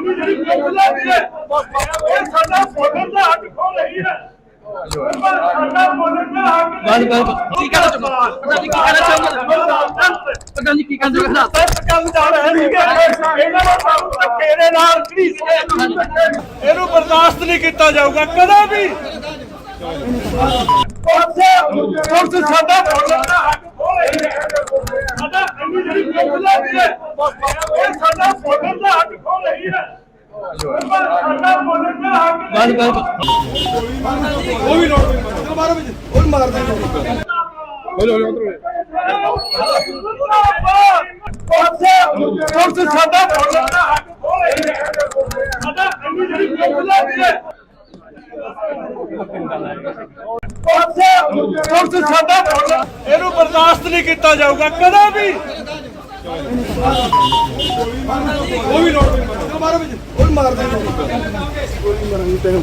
ਇੰਨੀ ਜਿਹੜੀ ਮੁੱਕਦਾ ਵੀ ਹੈ ਇਹ ਸਾਡਾ ਬੋਲਣ ਦਾ ਹੱਕ ਖੋ ਰਹੀ ਹੈ ਸਾਡਾ ਬੋਲਣ ਦਾ ਹੱਕ ਬਸ ਬਸ ਕੀ ਕਹਿਣਾ ਚਾਹੁੰਦੇ ਪਤਾ ਨਹੀਂ ਕੀ ਕਹਿਣਾ ਚਾਹੁੰਦੇ ਪਤਾ ਨਹੀਂ ਕੀ ਕਹਿਣਾ ਚਾਹੁੰਦੇ ਸੱਤ ਕੰਮ ਜਾ ਰਹੇ ਸੀਗੇ ਇਹਨਾਂ ਦਾ ਕੰਮ ਧੱਕੇ ਦੇ ਨਾਲ ਘੜੀਸਦੇ ਇਹਨੂੰ ਬਰਦਾਸ਼ਤ ਨਹੀਂ ਕੀਤਾ ਜਾਊਗਾ ਕਦੇ ਵੀ। ਉਸੇ ਉਸੇ ਸਾਡਾ ਬੋਲਣ ਦਾ ਹੱਕ ਸਾਡਾ ਇੰਨੀ ਜਿਹੜੀ ਮੁੱਕਦਾ ਵੀ ਹੈ ਇਹ ਸਾਡਾ ਬੋਲਣ ਦਾ ਹੱਕ ਖੋ ਰਹੀ ਹੈ ਸਾਡਾ ਬੋਲਣ ਦਾ ਹੱਕ ਬਸ ਬਸ ਉਹ ਵੀ ਲੋੜ ਨਹੀਂ। ਚਲ ਮਾਰੋ ਵਿੱਚ ਉਹ ਵੀ ਮਾਰ ਦੇ ਹੌਲੀ ਹੌਲੀ ਉਧਰ ਉਸੇ ਸਾਡਾ ਬੋਲਣ ਦਾ ਹੱਕ ਖੋ ਰਹੀ ਹੈ ਸਾਡਾ ਇੰਨੀ ਜਿਹੜੀ ਮੁੱਕਦਾ ਵੀ ਹੈ ਉਸੇ ਸਾਡਾ ਇਹਨੂੰ ਬਰਦਾਸ਼ਤ ਨਹੀਂ ਕੀਤਾ ਜਾਊਗਾ ਕਦੇ ਵੀ ਉਹ ਵੀ ਲੋੜ ਨਹੀਂ ਮਾਰੋ ਵਿੱਚ ਉਹ ਮਾਰ ਦੇ ਗੋਲੀ ਮਾਰਾਂਗੇ ਤੈਨੂੰ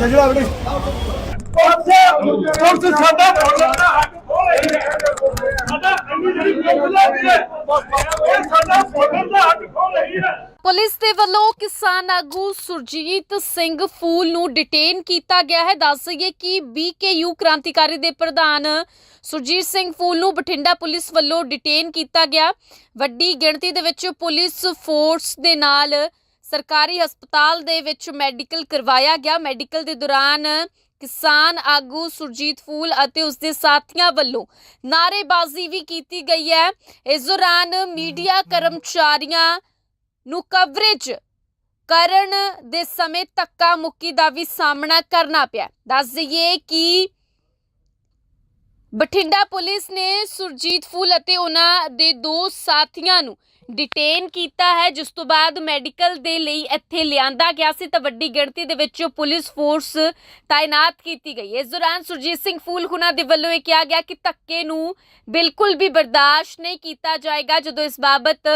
ਜਿਹੜਾ ਆਪਣੇ ਉਸੇ ਉਸੇ ਸਾਡਾ ਸਾਡਾ ਜਿਹੜੀ ਮੁੱਕਦਾ ਵੀ ਹੈ ਇਹ ਸਾਡਾ ਬੋਲਣ ਦਾ ਹੱਕ ਖੋ ਰਹੀ ਹੈ ਪੁਲਿਸ ਦੇ ਵੱਲੋਂ ਕਿਸਾਨ ਆਗੂ ਸੁਰਜੀਤ ਸਿੰਘ ਫੂਲ ਨੂੰ ਡਿਟੇਨ ਕੀਤਾ ਗਿਆ ਹੈ। ਦੱਸ ਦਈਏ ਕਿ ਬੀਕੇਯੂ ਕ੍ਰਾਂਤੀਕਾਰੀ ਦੇ ਪ੍ਰਧਾਨ ਸੁਰਜੀਤ ਸਿੰਘ ਫੂਲ ਨੂੰ ਬਠਿੰਡਾ ਪੁਲਿਸ ਵੱਲੋਂ ਡਿਟੇਨ ਕੀਤਾ ਗਿਆ। ਵੱਡੀ ਗਿਣਤੀ ਦੇ ਵਿੱਚ ਪੁਲਿਸ ਫੋਰਸ ਦੇ ਨਾਲ ਸਰਕਾਰੀ ਹਸਪਤਾਲ ਦੇ ਵਿੱਚ ਮੈਡੀਕਲ ਕਰਵਾਇਆ ਗਿਆ। ਮੈਡੀਕਲ ਦੇ ਦੌਰਾਨ ਕਿਸਾਨ ਆਗੂ ਸੁਰਜੀਤ ਫੂਲ ਅਤੇ ਉਸ ਦੇ ਸਾਥੀਆਂ ਵੱਲੋਂ ਨਾਅਰੇਬਾਜ਼ੀ ਵੀ ਕੀਤੀ ਗਈ ਹੈ। ਇਸ ਦੌਰਾਨ ਮੀਡੀਆ ਕਰਮਚਾਰੀਆਂ ਨੂੰ ਕਵਰੇਜ ਕਰਨ ਦੇ ਸਮੇਂ ਧੱਕਾ ਮੁੱਕੀ ਦਾ ਵੀ ਸਾਹਮਣਾ ਕਰਨਾ ਪਿਆ। ਦੱਸ ਦਈਏ ਕਿ ਬਠਿੰਡਾ ਪੁਲਿਸ ਨੇ ਸੁਰਜੀਤ ਫੂਲ ਅਤੇ ਉਹਨਾਂ ਦੇ ਦੋ ਸਾਥੀਆਂ ਨੂੰ ਡਿਟੇਨ ਕੀਤਾ ਹੈ, ਜਿਸ ਤੋਂ ਬਾਅਦ ਮੈਡੀਕਲ ਦੇ ਲਈ ਇੱਥੇ ਲਿਆਂਦਾ ਗਿਆ ਸੀ ਤਾਂ ਵੱਡੀ ਗਿਣਤੀ ਦੇ ਵਿੱਚ ਪੁਲਿਸ ਫੋਰਸ ਤਾਇਨਾਤ ਕੀਤੀ ਗਈ। ਇਸ ਦੌਰਾਨ ਸੁਰਜੀਤ ਸਿੰਘ ਫੂਲ ਹੁਣਾਂ ਦੇ ਵੱਲੋਂ ਇਹ ਕਿਹਾ ਗਿਆ ਕਿ ਧੱਕੇ ਨੂੰ ਬਿਲਕੁਲ ਵੀ ਬਰਦਾਸ਼ਤ ਨਹੀਂ ਕੀਤਾ ਜਾਏਗਾ, ਜਦੋਂ ਇਸ ਬਾਬਤ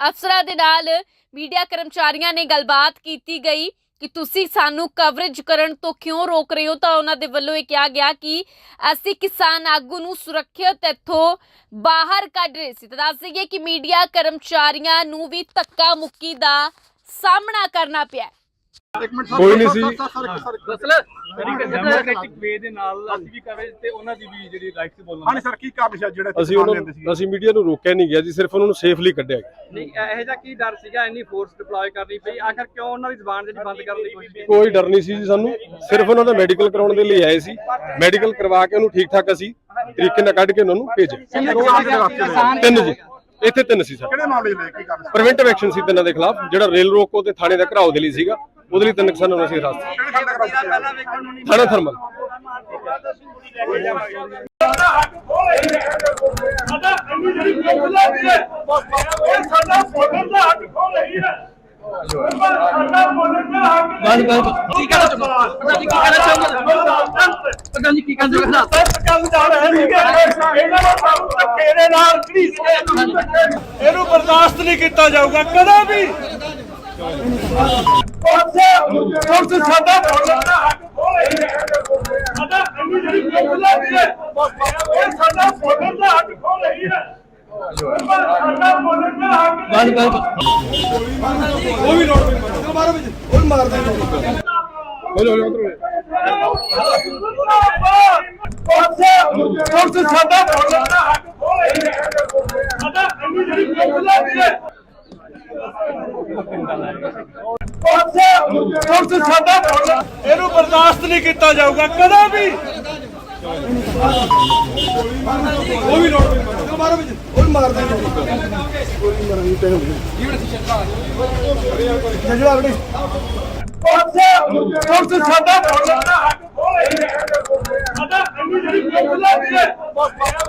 ਅਫਸਰਾਂ ਦੇ ਨਾਲ ਮੀਡੀਆ ਕਰਮਚਾਰੀਆਂ ਨੇ ਗੱਲਬਾਤ ਕੀਤੀ ਗਈ ਕਿ ਤੁਸੀਂ ਸਾਨੂੰ ਕਵਰੇਜ ਕਰਨ ਤੋਂ ਕਿਉਂ ਰੋਕ ਰਹੇ ਹੋ? ਤਾਂ ਉਹਨਾਂ ਦੇ ਵੱਲੋਂ ਇਹ ਕਿਹਾ ਗਿਆ ਕਿ ਅਸੀਂ ਕਿਸਾਨ ਆਗੂ ਨੂੰ ਸੁਰੱਖਿਅਤ ਇੱਥੋਂ ਬਾਹਰ ਕੱਢ ਰਹੇ ਸੀ। ਤਾਂ ਦੱਸ ਦਈਏ ਕਿ ਮੀਡੀਆ ਕਰਮਚਾਰੀਆਂ ਨੂੰ ਵੀ ਧੱਕਾ ਮੁੱਕੀ ਦਾ ਸਾਹਮਣਾ ਕਰਨਾ ਪਿਆ ਕੋਈ ਨਹੀਂ ਸੀ। ਡੈਮੋਕ੍ਰੈਟਿਕ ਵੇ ਦੇ ਨਾਲ ਅਸੀਂ ਵੀ ਕਵਰੇਜ ਤੇ ਉਹਨਾਂ ਦੀ ਵੀ ਜਿਹੜੀ ਰਾਈਟ ਸੀ ਬੋਲਣ। ਹਾਂਜੀ ਸਰ ਕੀ ਕਾਰਨ ਸੀ ਜਿਹੜੇ ਅਸੀਂ ਉਹਨਾਂ ਨੂੰ ਅਸੀਂ ਮੀਡੀਆ ਨੂੰ ਰੋਕਿਆ ਨਹੀਂ ਗਿਆ ਜੀ ਸਿਰਫ ਉਹਨਾਂ ਨੂੰ ਸੇਫਲੀ ਕੱਢਿਆ ਗਿਆ। ਨਹੀਂ ਇਹੋ ਜਿਹਾ ਕੀ ਡਰ ਸੀਗਾ? ਇੰਨੀ ਫੋਰਸ ਡਿਪਲੋਏ ਕਰਨੀ ਪਈ। ਆਖਰ ਕਿਉਂ ਉਹਨਾਂ ਦੀ ਜ਼ਬਾਨ ਜਿਹੜੀ ਬੰਦ ਕਰਨ ਦੀ ਕੋਸ਼ਿਸ਼ ਕੀਤੀ? ਕੋਈ ਡਰ ਨਹੀਂ ਸੀ ਜੀ ਸਾਨੂੰ। ਸਿਰਫ ਉਹਨਾਂ ਦਾ ਮੈਡੀਕਲ ਕਰਾਉਣ ਦੇ ਲਈ ਆਏ ਸੀ। ਮੈਡੀਕਲ ਕਰਵਾ ਕੇ ਉਹਨੂੰ ਠੀਕ ਠਾਕ ਅਸੀਂ ਤਰੀਕੇ ਨਾਲ ਕੱਢ ਕੇ ਉਹਨਾਂ ਨੂੰ ਭੇਜਿਆ। ਤਿੰਨ ਜੀ। ਇੱਥੇ ਤਿੰਨ ਸੀ ਸਰ ਕਿਹੜੇ ਮਾਮਲੇ ਨੇ ਕੀ ਕਾਰਨ ਪ੍ਰੀਵੈਂਟਿਵ ਐਕਸ਼ਨ ਸੀ ਤਿੰਨਾਂ ਦੇ ਖਿਲਾਫ ਜਿਹੜਾ ਰੇਲ ਰੋਕੋ ਤੇ ਥਾਣੇ ਦਾ ਘਰਾਓ ਦੇ ਲਈ ਸੀਗਾ ਉਹਦੇ ਲਈ ਤਿੰਨ ਕਿਸਾਨਾਂ ਨੂੰ ਅਸੀਂ ਹਿਰਾਸਤ ਥਾਣਾ ਥਰਮਲ ਸਾਡਾ ਇੰਨੀ ਜਿਹੜੀ ਮੁੱਕਦਾ ਵੀ ਹੈ ਇਹ ਸਾਡਾ ਬੋਲਣ ਦਾ ਹੱਕ ਖੋ ਰਹੀ ਹੈ ਸਾਡਾ ਬੋਲਣ ਦਾ ਹੱਕ ਬਸ ਬਸ ਕੀ ਕਹਿਣਾ ਚਾਹੁੰਦੇ ਪਤਾ ਨਹੀਂ ਕੀ ਕਹਿਣਾ ਚਾਹੁੰਦੇ ਪਤਾ ਨਹੀਂ ਕੀ ਕਹਿਣਾ ਚਾਹੁੰਦੇ ਸੱਤ ਕੰਮ ਜਾ ਰਹੇ ਸੀਗੇ ਇਹਨਾਂ ਦਾ ਕੰਮ ਧੱਕੇ ਦੇ ਨਾਲ ਘੜੀਸਦੇ ਇਹਨੂੰ ਬਰਦਾਸ਼ਤ ਨਹੀਂ ਕੀਤਾ ਜਾਊਗਾ ਕਦੇ ਵੀ। ਉਸੇ ਉਸੇ ਸਾਡਾ ਬੋਲਣ ਦਾ ਹੱਕ ਖੋ ਰਹੀ ਹੈ ਸਾਡਾ ਇੰਨੀ ਜਿਹੜੀ ਮੁੱਕਦਾ ਵੀ ਹੈ ਇਹ ਸਾਡਾ ਬੋਲਣ ਦਾ ਹੱਕ ਖੋ ਰਹੀ ਹੈ ਸਾਡਾ ਬੋਲਣ ਦਾ ਹੱਕ ਬਸ ਬਸ ਉਹ ਵੀ ਲੋੜ ਨਹੀਂ ਚਲ ਮਾਰੋ ਵਿੱਚ ਉਹ ਵੀ ਮਾਰ ਦੇ ਸਾਡਾ ਬੋਲਣ ਦਾ ਹੱਕ ਸਾਡਾ ਇੰਨੀ ਜਿਹੜੀ ਹੈ। ਸਾਡਾ ਬੋਲਣ ਇਹਨੂੰ ਬਰਦਾਸ਼ਤ ਨਹੀਂ ਕੀਤਾ ਜਾਊਗਾ ਕਦੇ ਵੀ। ਉਹ ਵੀ ਲੋੜ ਨਹੀਂ ਚਲ ਮਾਰੋ ਵਿੱਚ ਉਹ ਵੀ ਮਾਰ ਦੇ ਗੋਲੀ ਮਾਰਾਂਗੇ ਤੈਨੂੰ ਜਿਹੜਾ ਆਪਣੇ ਉਸੇ ਉਸੇ ਸਾਡਾ ਸਾਡਾ ਜਿਹੜੀ ਮੁੱਕਦਾ ਹੈ,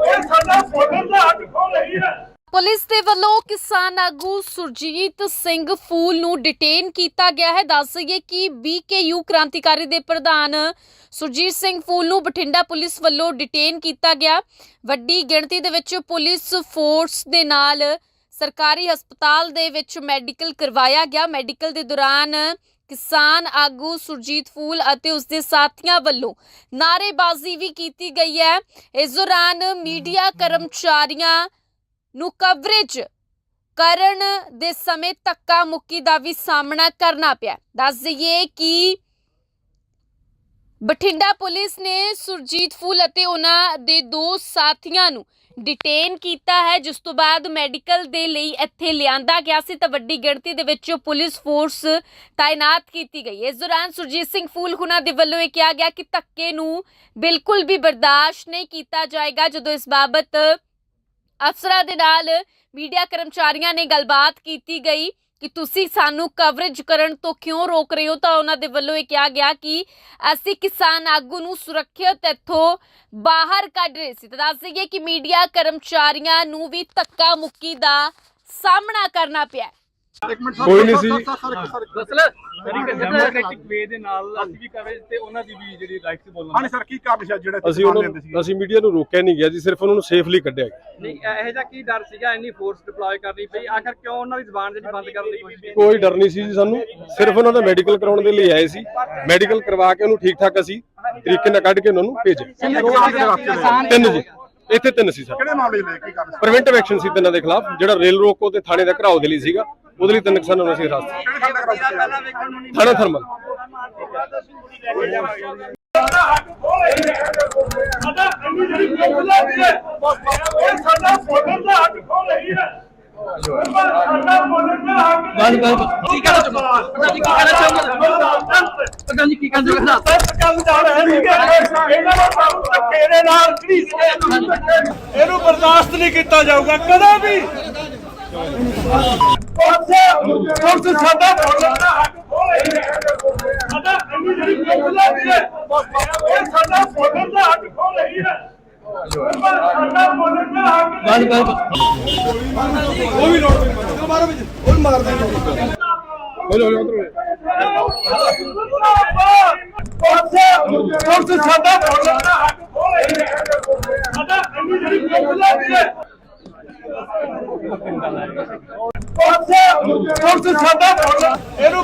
ਇਹ ਸਾਡਾ ਬੋਲਣ ਦਾ ਹੱਕ ਖੋ ਰਹੀ ਹੈ। ਪੁਲਿਸ ਦੇ ਵੱਲੋਂ ਕਿਸਾਨ ਆਗੂ ਸੁਰਜੀਤ ਸਿੰਘ ਫੂਲ ਨੂੰ ਡਿਟੇਨ ਕੀਤਾ ਗਿਆ ਹੈ। ਦੱਸ ਦਈਏ ਕਿ ਬੀਕੇਯੂ ਕ੍ਰਾਂਤੀਕਾਰੀ ਦੇ ਪ੍ਰਧਾਨ ਸੁਰਜੀਤ ਸਿੰਘ ਫੂਲ ਨੂੰ ਬਠਿੰਡਾ ਪੁਲਿਸ ਵੱਲੋਂ ਡਿਟੇਨ ਕੀਤਾ ਗਿਆ। ਵੱਡੀ ਗਿਣਤੀ ਦੇ ਵਿੱਚ ਪੁਲਿਸ ਫੋਰਸ ਦੇ ਨਾਲ ਸਰਕਾਰੀ ਹਸਪਤਾਲ ਦੇ ਵਿੱਚ ਮੈਡੀਕਲ ਕਰਵਾਇਆ ਗਿਆ। ਮੈਡੀਕਲ ਦੇ ਦੌਰਾਨ ਕਿਸਾਨ ਆਗੂ ਸੁਰਜੀਤ ਫੂਲ ਅਤੇ ਉਸ ਦੇ ਸਾਥੀਆਂ ਵੱਲੋਂ ਨਾਅਰੇਬਾਜ਼ੀ ਵੀ ਕੀਤੀ ਗਈ ਹੈ। ਇਸ ਦੌਰਾਨ ਮੀਡੀਆ ਕਰਮਚਾਰੀਆਂ ਨੂੰ ਕਵਰੇਜ ਕਰਨ ਦੇ ਸਮੇਂ ਧੱਕਾ ਮੁੱਕੀ ਦਾ ਵੀ ਸਾਹਮਣਾ ਕਰਨਾ ਪਿਆ। ਦੱਸ ਦਈਏ ਕਿ ਬਠਿੰਡਾ ਪੁਲਿਸ ਨੇ ਸੁਰਜੀਤ ਫੂਲ ਅਤੇ ਉਹਨਾਂ ਦੇ ਦੋ ਸਾਥੀਆਂ ਨੂੰ ਡਿਟੇਨ ਕੀਤਾ ਹੈ, ਜਿਸ ਤੋਂ ਬਾਅਦ ਮੈਡੀਕਲ ਦੇ ਲਈ ਇੱਥੇ ਲਿਆਂਦਾ ਗਿਆ ਸੀ ਤਾਂ ਵੱਡੀ ਗਿਣਤੀ ਦੇ ਵਿੱਚ ਪੁਲਿਸ ਫੋਰਸ ਤਾਇਨਾਤ ਕੀਤੀ ਗਈ। ਇਸ ਦੌਰਾਨ ਸੁਰਜੀਤ ਸਿੰਘ ਫੂਲ ਹੁਣਾਂ ਦੇ ਵੱਲੋਂ ਇਹ ਕਿਹਾ ਗਿਆ ਕਿ ਧੱਕੇ ਨੂੰ ਬਿਲਕੁਲ ਵੀ ਬਰਦਾਸ਼ਤ ਨਹੀਂ ਕੀਤਾ ਜਾਏਗਾ, ਜਦੋਂ ਇਸ ਬਾਬਤ ਅਫਸਰਾਂ ਦੇ ਨਾਲ ਮੀਡੀਆ ਕਰਮਚਾਰੀਆਂ ਨੇ ਗੱਲਬਾਤ ਕੀਤੀ ਗਈ। ਕਿ ਤੁਸੀਂ ਸਾਨੂੰ ਕਵਰੇਜ ਕਰਨ ਤੋਂ ਕਿਉਂ ਰੋਕ ਰਹੇ ਹੋ? ਤਾਂ ਉਹਨਾਂ ਦੇ ਵੱਲੋਂ ਇਹ ਕਿਹਾ ਗਿਆ ਕਿ ਅਸੀਂ ਕਿਸਾਨ ਆਗੂ ਨੂੰ ਸੁਰੱਖਿਅਤ ਇੱਥੋਂ ਬਾਹਰ ਕੱਢ ਰਹੇ ਸੀ। ਤਾਂ ਦੱਸ ਦਈਏ ਕਿ ਮੀਡੀਆ ਕਰਮਚਾਰੀਆਂ ਨੂੰ ਵੀ ਧੱਕਾ ਮੁੱਕੀ ਦਾ ਸਾਹਮਣਾ ਕਰਨਾ ਪਿਆ ਕੋਈ ਨਹੀਂ ਸੀ। ਮਸਲਾ ਡੈਮੋਕ੍ਰੈਟਿਕ ਵੇ ਦੇ ਨਾਲ ਅਸੀਂ ਵੀ ਕਵਰੇਜ ਤੇ ਉਹਨਾਂ ਦੀ ਵੀ ਜਿਹੜੀ ਰਾਈਟ ਤੇ ਬੋਲਣ ਹਾਂਜੀ ਸਰ ਕੀ ਕੰਮ ਸੀ ਜਿਹੜਾ ਅਸੀਂ ਉਹਨਾਂ ਨੂੰ ਅਸੀਂ ਮੀਡੀਆ ਨੂੰ ਰੋਕਿਆ ਨਹੀਂ ਗਿਆ ਜੀ ਸਿਰਫ ਉਹਨਾਂ ਨੂੰ ਸੇਫਲੀ ਕੱਢਿਆ ਗਿਆ। ਨਹੀਂ ਇਹੋ ਜਿਹਾ ਕੀ ਡਰ ਸੀਗਾ ਇੰਨੀ ਫੋਰਸ ਡਿਪਲੋਏ ਕਰਨੀ ਪਈ। ਆਖਰ ਕਿਉਂ ਉਹਨਾਂ ਦੀ ਜ਼ਬਾਨ ਜਿਹੜੀ ਬੰਦ ਕਰਨ ਦੀ ਕੋਸ਼ਿਸ਼ ਕੀਤੀ? ਕੋਈ ਡਰ ਨਹੀਂ ਸੀ ਜੀ ਸਾਨੂੰ। ਸਿਰਫ ਉਹਨਾਂ ਦਾ ਮੈਡੀਕਲ ਕਰਾਉਣ ਦੇ ਲਈ ਆਏ ਸੀ। ਮੈਡੀਕਲ ਕਰਵਾ ਕੇ ਉਹਨੂੰ ਠੀਕ ਠਾਕ ਅਸੀਂ ਤਰੀਕੇ ਨਾਲ ਕੱਢ ਕੇ ਉਹਨਾਂ ਨੂੰ ਭੇਜਿਆ। ਤਿੰਨ ਜੀ। ਇੱਥੇ ਤਿੰਨ ਸੀ ਸਰ। ਕਿਹੜੇ ਮਾਮਲੇ ਲੈ ਕੀ ਕੰਮ ਪ੍ਰੀਵੈਂਟਿਵ ਐਕਸ਼ਨ ਸੀ ਤਿੰਨਾਂ ਦੇ ਖਿਲਾਫ ਜਿਹੜਾ ਰੇਲ ਰੋਕੋ ਤੇ ਥਾਣੇ ਦਾ ਘਰਾਓ ਦੇ ਲਈ ਸੀਗਾ ਉਹਦੇ ਲਈ ਤਿੰਨ ਕਿਸਾਨਾਂ ਨੂੰ ਅਸੀਂ ਹਿਰਾਸਤ ਕਿਹੜੇ ਥਾਣਾ ਥਰਮਲ। ਸਾਡਾ ਜਿਹੜੀ ਹੈ ਇਹ ਸਾਡਾ ਵੋਟਰ ਦਾ ਹੱਕ ਖੋ ਰਹੀ ਹੈ ਸਾਡਾ ਵੋਟਰ ਦਾ ਹੱਕ ਬਸ ਬਸ ਕੀ ਕਹਿਣਾ ਚਾਹੁੰਦਾ ਪ੍ਰਧਾਨ ਜੀ ਕੀ ਕਹਿਣਾ ਚਾਹੁੰਦਾ ਪ੍ਰਧਾਨ ਜੀ ਕੀ ਕਹਿਣਾ ਚਾਹੁੰਦਾ ਸੱਤ ਕੰਮ ਜਾ ਰਹੇ ਸੀਗੇ ਇਹਨਾਂ ਦਾ ਕੰਮ ਧੱਕੇ ਦੇ ਨਾਲ ਘੜੀਸ ਕੇ ਇਹਨੂੰ ਬਰਦਾਸ਼ਤ ਨਹੀਂ ਕੀਤਾ ਜਾਊਗਾ ਕਦੇ ਵੀ। ਪੁਲਿਸ ਸਾਡਾ ਵੋਟਰ ਦਾ ਹੱਕ ਖੋ ਰਹੀ ਹੈ। ਸਾਡਾ ਇੰਨੀ ਜਿਹੜੀ ਪੁਲਿਸ ਲੱਗਦੀ ਹੈ ਇਹ ਸਾਡਾ ਵੋਟਰ ਦਾ ਹੱਕ ਖੋ ਰਹੀ ਹੈ। ਸਾਡਾ ਵੋਟਰ ਦਾ ਹੱਕ ਬਸ ਬਸ ਪੁਲਿਸ ਸਾਡਾ ਵੋਟਰ ਦਾ ਹੱਕ ਖੋ ਰਹੀ ਹੈ ਸਾਡਾ ਇੰਨੀ ਜਿਹੜੀ ਪੁਲਿਸ ਲੱਗਦੀ ਹੈ ਪੁਲਿਸ ਸਾਡਾ ਵੋਟਰ ਇਹਨੂੰ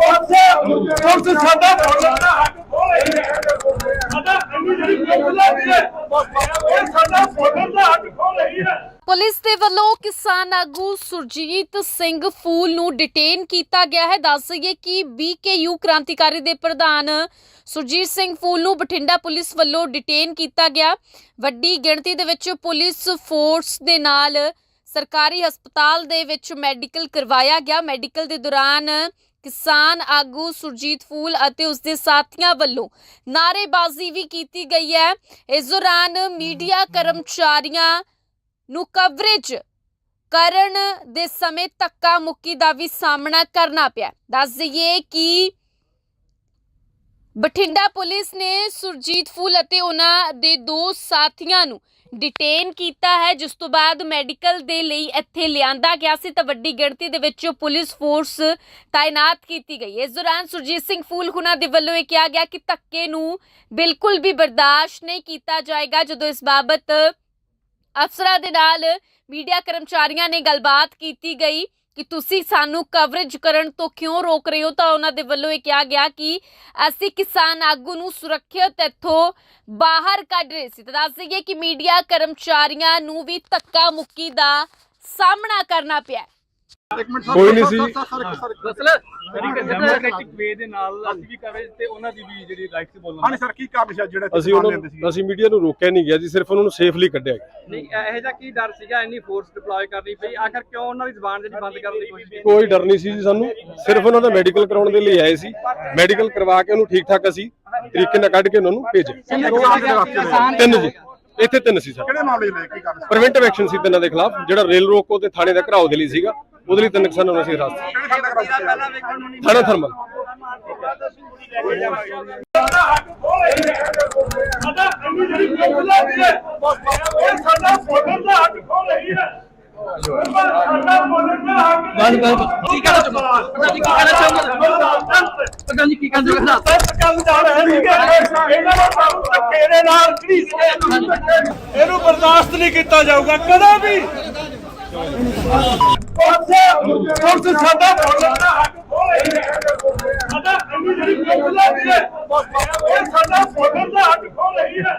ਪੁਲਿਸ ਸਾਡਾ ਵੋਟਰ ਦਾ ਹੱਕ ਖੋ ਸਾਡਾ ਇੰਨੀ ਜਿਹੜੀ ਪੁਲਿਸ ਲੱਗਦੀ ਹੈ ਇਹ ਸਾਡਾ ਵੋਟਰ ਦਾ ਹੱਕ ਖੋ ਹੈ ਪੁਲਿਸ ਦੇ ਵੱਲੋਂ ਕਿਸਾਨ ਆਗੂ ਸੁਰਜੀਤ ਸਿੰਘ ਫੂਲ ਨੂੰ ਡਿਟੇਨ ਕੀਤਾ ਗਿਆ ਹੈ। ਦੱਸ ਦਈਏ ਕਿ ਬੀਕੇਯੂ ਕ੍ਰਾਂਤੀਕਾਰੀ ਦੇ ਪ੍ਰਧਾਨ ਸੁਰਜੀਤ ਸਿੰਘ ਫੂਲ ਨੂੰ ਬਠਿੰਡਾ ਪੁਲਿਸ ਵੱਲੋਂ ਡਿਟੇਨ ਕੀਤਾ ਗਿਆ। ਵੱਡੀ ਗਿਣਤੀ ਦੇ ਵਿੱਚ ਪੁਲਿਸ ਫੋਰਸ ਦੇ ਨਾਲ ਸਰਕਾਰੀ ਹਸਪਤਾਲ ਦੇ ਵਿੱਚ ਮੈਡੀਕਲ ਕਰਵਾਇਆ ਗਿਆ। ਮੈਡੀਕਲ ਦੇ ਦੌਰਾਨ ਕਿਸਾਨ ਆਗੂ ਸੁਰਜੀਤ ਫੂਲ ਅਤੇ ਉਸਦੇ ਸਾਥੀਆਂ ਵੱਲੋਂ ਨਾਅਰੇਬਾਜ਼ੀ ਵੀ ਕੀਤੀ ਗਈ ਹੈ। ਇਸ ਦੌਰਾਨ ਮੀਡੀਆ ਕਰਮਚਾਰੀਆਂ ਨੂੰ ਕਵਰੇਜ ਕਰਨ ਦੇ ਸਮੇਂ ਧੱਕਾ ਮੁੱਕੀ ਦਾ ਵੀ ਸਾਹਮਣਾ ਕਰਨਾ ਪਿਆ। ਦੱਸ ਦਈਏ ਕਿ ਬਠਿੰਡਾ ਪੁਲਿਸ ਨੇ ਸੁਰਜੀਤ ਫੂਲ ਅਤੇ ਉਹਨਾਂ ਦੇ ਦੋ ਸਾਥੀਆਂ ਨੂੰ ਡਿਟੇਨ ਕੀਤਾ ਹੈ, ਜਿਸ ਤੋਂ ਬਾਅਦ ਮੈਡੀਕਲ ਦੇ ਲਈ ਇੱਥੇ ਲਿਆਂਦਾ ਗਿਆ ਸੀ ਤਾਂ ਵੱਡੀ ਗਿਣਤੀ ਦੇ ਵਿੱਚ ਪੁਲਿਸ ਫੋਰਸ ਤਾਇਨਾਤ ਕੀਤੀ ਗਈ। ਇਸ ਦੌਰਾਨ ਸੁਰਜੀਤ ਸਿੰਘ ਫੂਲ ਹੁਣਾਂ ਦੇ ਵੱਲੋਂ ਇਹ ਕਿਹਾ ਗਿਆ ਕਿ ਧੱਕੇ ਨੂੰ ਬਿਲਕੁਲ ਵੀ ਬਰਦਾਸ਼ਤ ਨਹੀਂ ਕੀਤਾ ਜਾਏਗਾ। ਜਦੋਂ ਇਸ ਬਾਬਤ ਅਫਸਰਾਂ ਦੇ ਨਾਲ ਮੀਡੀਆ ਕਰਮਚਾਰੀਆਂ ਨੇ ਗੱਲਬਾਤ ਕੀਤੀ ਗਈ ਕਿ ਤੁਸੀਂ ਸਾਨੂੰ ਕਵਰੇਜ ਕਰਨ ਤੋਂ ਕਿਉਂ ਰੋਕ ਰਹੇ ਹੋ? ਤਾਂ ਉਹਨਾਂ ਦੇ ਵੱਲੋਂ ਇਹ ਕਿਹਾ ਗਿਆ ਕਿ ਅਸੀਂ ਕਿਸਾਨ ਆਗੂ ਨੂੰ ਸੁਰੱਖਿਅਤ ਇੱਥੋਂ ਬਾਹਰ ਕੱਢ ਰਹੇ ਸੀ। ਤਾਂ ਦੱਸ ਦਈਏ ਕਿ ਮੀਡੀਆ ਕਰਮਚਾਰੀਆਂ ਨੂੰ ਵੀ ਧੱਕਾ ਮੁੱਕੀ ਦਾ ਸਾਹਮਣਾ ਕਰਨਾ ਪਿਆ ਕੋਈ ਨਹੀਂ ਸੀ। ਮਸਲਾ ਡੈਮੋਕ੍ਰੈਟਿਕ ਵੇ ਦੇ ਨਾਲ ਅਸੀਂ ਵੀ ਕਵਰੇਜ ਤੇ ਉਹਨਾਂ ਦੀ ਵੀ ਜਿਹੜੀ ਰਾਈਟ ਤੇ ਬੋਲਣ। ਹਾਂਜੀ ਸਰ ਕੀ ਕੰਮ ਸੀ ਜਿਹੜਾ ਅਸੀਂ ਉਹਨਾਂ ਨੂੰ ਅਸੀਂ ਮੀਡੀਆ ਨੂੰ ਰੋਕਿਆ ਨਹੀਂ ਗਿਆ ਜੀ ਸਿਰਫ ਉਹਨਾਂ ਨੂੰ ਸੇਫਲੀ ਕੱਢਿਆ ਗਿਆ। ਨਹੀਂ ਇਹੋ ਜਿਹਾ ਕੀ ਡਰ ਸੀਗਾ ਇੰਨੀ ਫੋਰਸ ਡਿਪਲੋਏ ਕਰਨੀ ਪਈ। ਆਖਰ ਕਿਉਂ ਉਹਨਾਂ ਦੀ ਜ਼ਬਾਨ ਜਿਹੜੀ ਬੰਦ ਕਰਨ ਦੀ ਕੋਸ਼ਿਸ਼ ਕੋਈ ਡਰ ਨਹੀਂ ਸੀ ਜੀ ਸਾਨੂੰ। ਸਿਰਫ ਉਹਨਾਂ ਦਾ ਮੈਡੀਕਲ ਕਰਾਉਣ ਦੇ ਲਈ ਆਏ ਸੀ। ਮੈਡੀਕਲ ਕਰਵਾ ਕੇ ਉਹਨੂੰ ਠੀਕ ਠਾਕ ਅਸੀਂ ਤਰੀਕੇ ਨਾਲ ਕੱਢ ਕੇ ਉਹਨਾਂ ਨੂੰ ਭੇਜਿਆ। ਤਿੰਨ ਜੀ। ਇੱਥੇ ਤਿੰਨ ਸੀ ਸਰ। ਕਿਹੜੇ ਮਾਮਲੇ ਲੈ ਕੀ ਕੰਮ ਪ੍ਰੀਵੈਂਟਿਵ ਐਕਸ਼ਨ ਸੀ ਤਿੰਨਾਂ ਦੇ ਖਿਲਾਫ। ਜਿਹੜਾ ਰੇਲ ਰੋਕੋ ਤੇ ਥਾਣੇ ਦਾ ਘਰਾਓ ਦੇ ਲਈ ਸੀਗਾ। ਉਹਦੇ ਲਈ ਤਿੰਨ ਕਿਸਾਨਾਂ ਨੂੰ ਅਸੀਂ ਹਿਰਾਸਤ ਕਿਹੜੇ ਥਾਣਾ ਥਰਮਲ। ਸਾਡਾ ਇੰਨੀ ਜਿਹੜੀ ਹੈ। ਇਹ ਸਾਡਾ ਦਾ ਰਹੀ ਹੈ। ਗੱਲ ਗੱਲ ਕੀ ਕਹਿਣਾ ਚਾਹੁੰਦਾ? ਪਤਾ ਨਹੀਂ ਕੀ ਕਹਿਣਾ ਚਾਹੁੰਦਾ? ਪਤਾ ਨਹੀਂ ਕੀ ਕਹਿੰਦੇ ਕਹਿੰਦਾ ਕੰਮ ਜਾਣ ਹੈ ਨਹੀਂ ਇਹਨਾਂ ਦਾ ਕੰਮ ਧੱਕੇ ਦੇ ਨਾਲ ਘੜੀਸ ਕੇ ਇਹਨੂੰ ਬਰਦਾਸ਼ਤ ਨਹੀਂ ਕੀਤਾ ਜਾਊਗਾ ਕਦੇ ਵੀ। ਪੁਲਿਸ ਸਾਡਾ ਬੋਲਣ ਦਾ ਹੱਕ ਖੋਲੇ ਸਾਡਾ ਕੰਨੀ ਜਿਹੜੀ ਪੁਲਿਸ ਹੈ ਇਹ ਸਾਡਾ ਬੋਲਣ ਦਾ ਹੱਕ ਖੋਲੇ ਹੀ ਹੈ।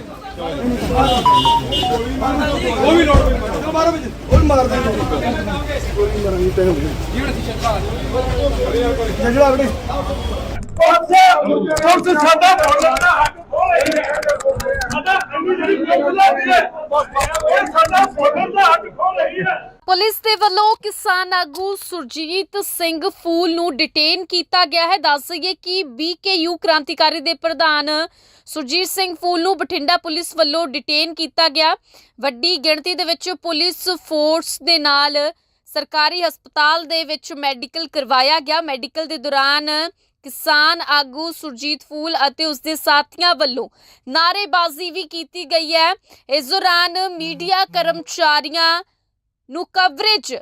ਉਹ ਵੀ ਲੋੜ ਮਾਰਦੇ ਕੋਈ ਮਰਾਂ ਨਹੀਂ ਤੇ ਜਿਹੜਾ ਅਗੜੇ ਪੁਲਿਸ ਸਾਡਾ ਵੋਟਰ ਦਾ ਹੱਕ ਖੋ ਸਾਡਾ ਅੰਨੀ ਜਿਹੜੀ ਚੁੱਕਦਾ ਵੀ ਹੈ, ਇਹ ਸਾਡਾ ਵੋਟਰ ਦਾ ਹੱਕ ਖੋ ਰਹੀ ਹੈ। ਪੁਲਿਸ ਦੇ ਵੱਲੋਂ ਕਿਸਾਨ ਆਗੂ ਸੁਰਜੀਤ ਸਿੰਘ ਫੂਲ ਨੂੰ ਡਿਟੇਨ ਕੀਤਾ ਗਿਆ ਹੈ। ਦੱਸ ਦਈਏ ਕਿ ਬੀਕੇਯੂ ਕ੍ਰਾਂਤੀਕਾਰੀ ਦੇ ਪ੍ਰਧਾਨ ਸੁਰਜੀਤ ਸਿੰਘ ਫੂਲ ਨੂੰ ਬਠਿੰਡਾ ਪੁਲਿਸ ਵੱਲੋਂ ਡਿਟੇਨ ਕੀਤਾ ਗਿਆ। ਵੱਡੀ ਗਿਣਤੀ ਦੇ ਵਿੱਚ ਪੁਲਿਸ ਫੋਰਸ ਦੇ ਨਾਲ ਸਰਕਾਰੀ ਹਸਪਤਾਲ ਦੇ ਵਿੱਚ ਮੈਡੀਕਲ ਕਰਵਾਇਆ ਗਿਆ। ਮੈਡੀਕਲ ਦੇ ਦੌਰਾਨ ਕਿਸਾਨ ਆਗੂ ਸੁਰਜੀਤ ਫੂਲ ਅਤੇ ਉਸ ਦੇ ਸਾਥੀਆਂ ਵੱਲੋਂ ਨਾਅਰੇਬਾਜ਼ੀ ਵੀ ਕੀਤੀ ਗਈ ਹੈ। ਇਸ ਦੌਰਾਨ ਮੀਡੀਆ ਕਰਮਚਾਰੀਆਂ ਨੂੰ ਕਵਰੇਜ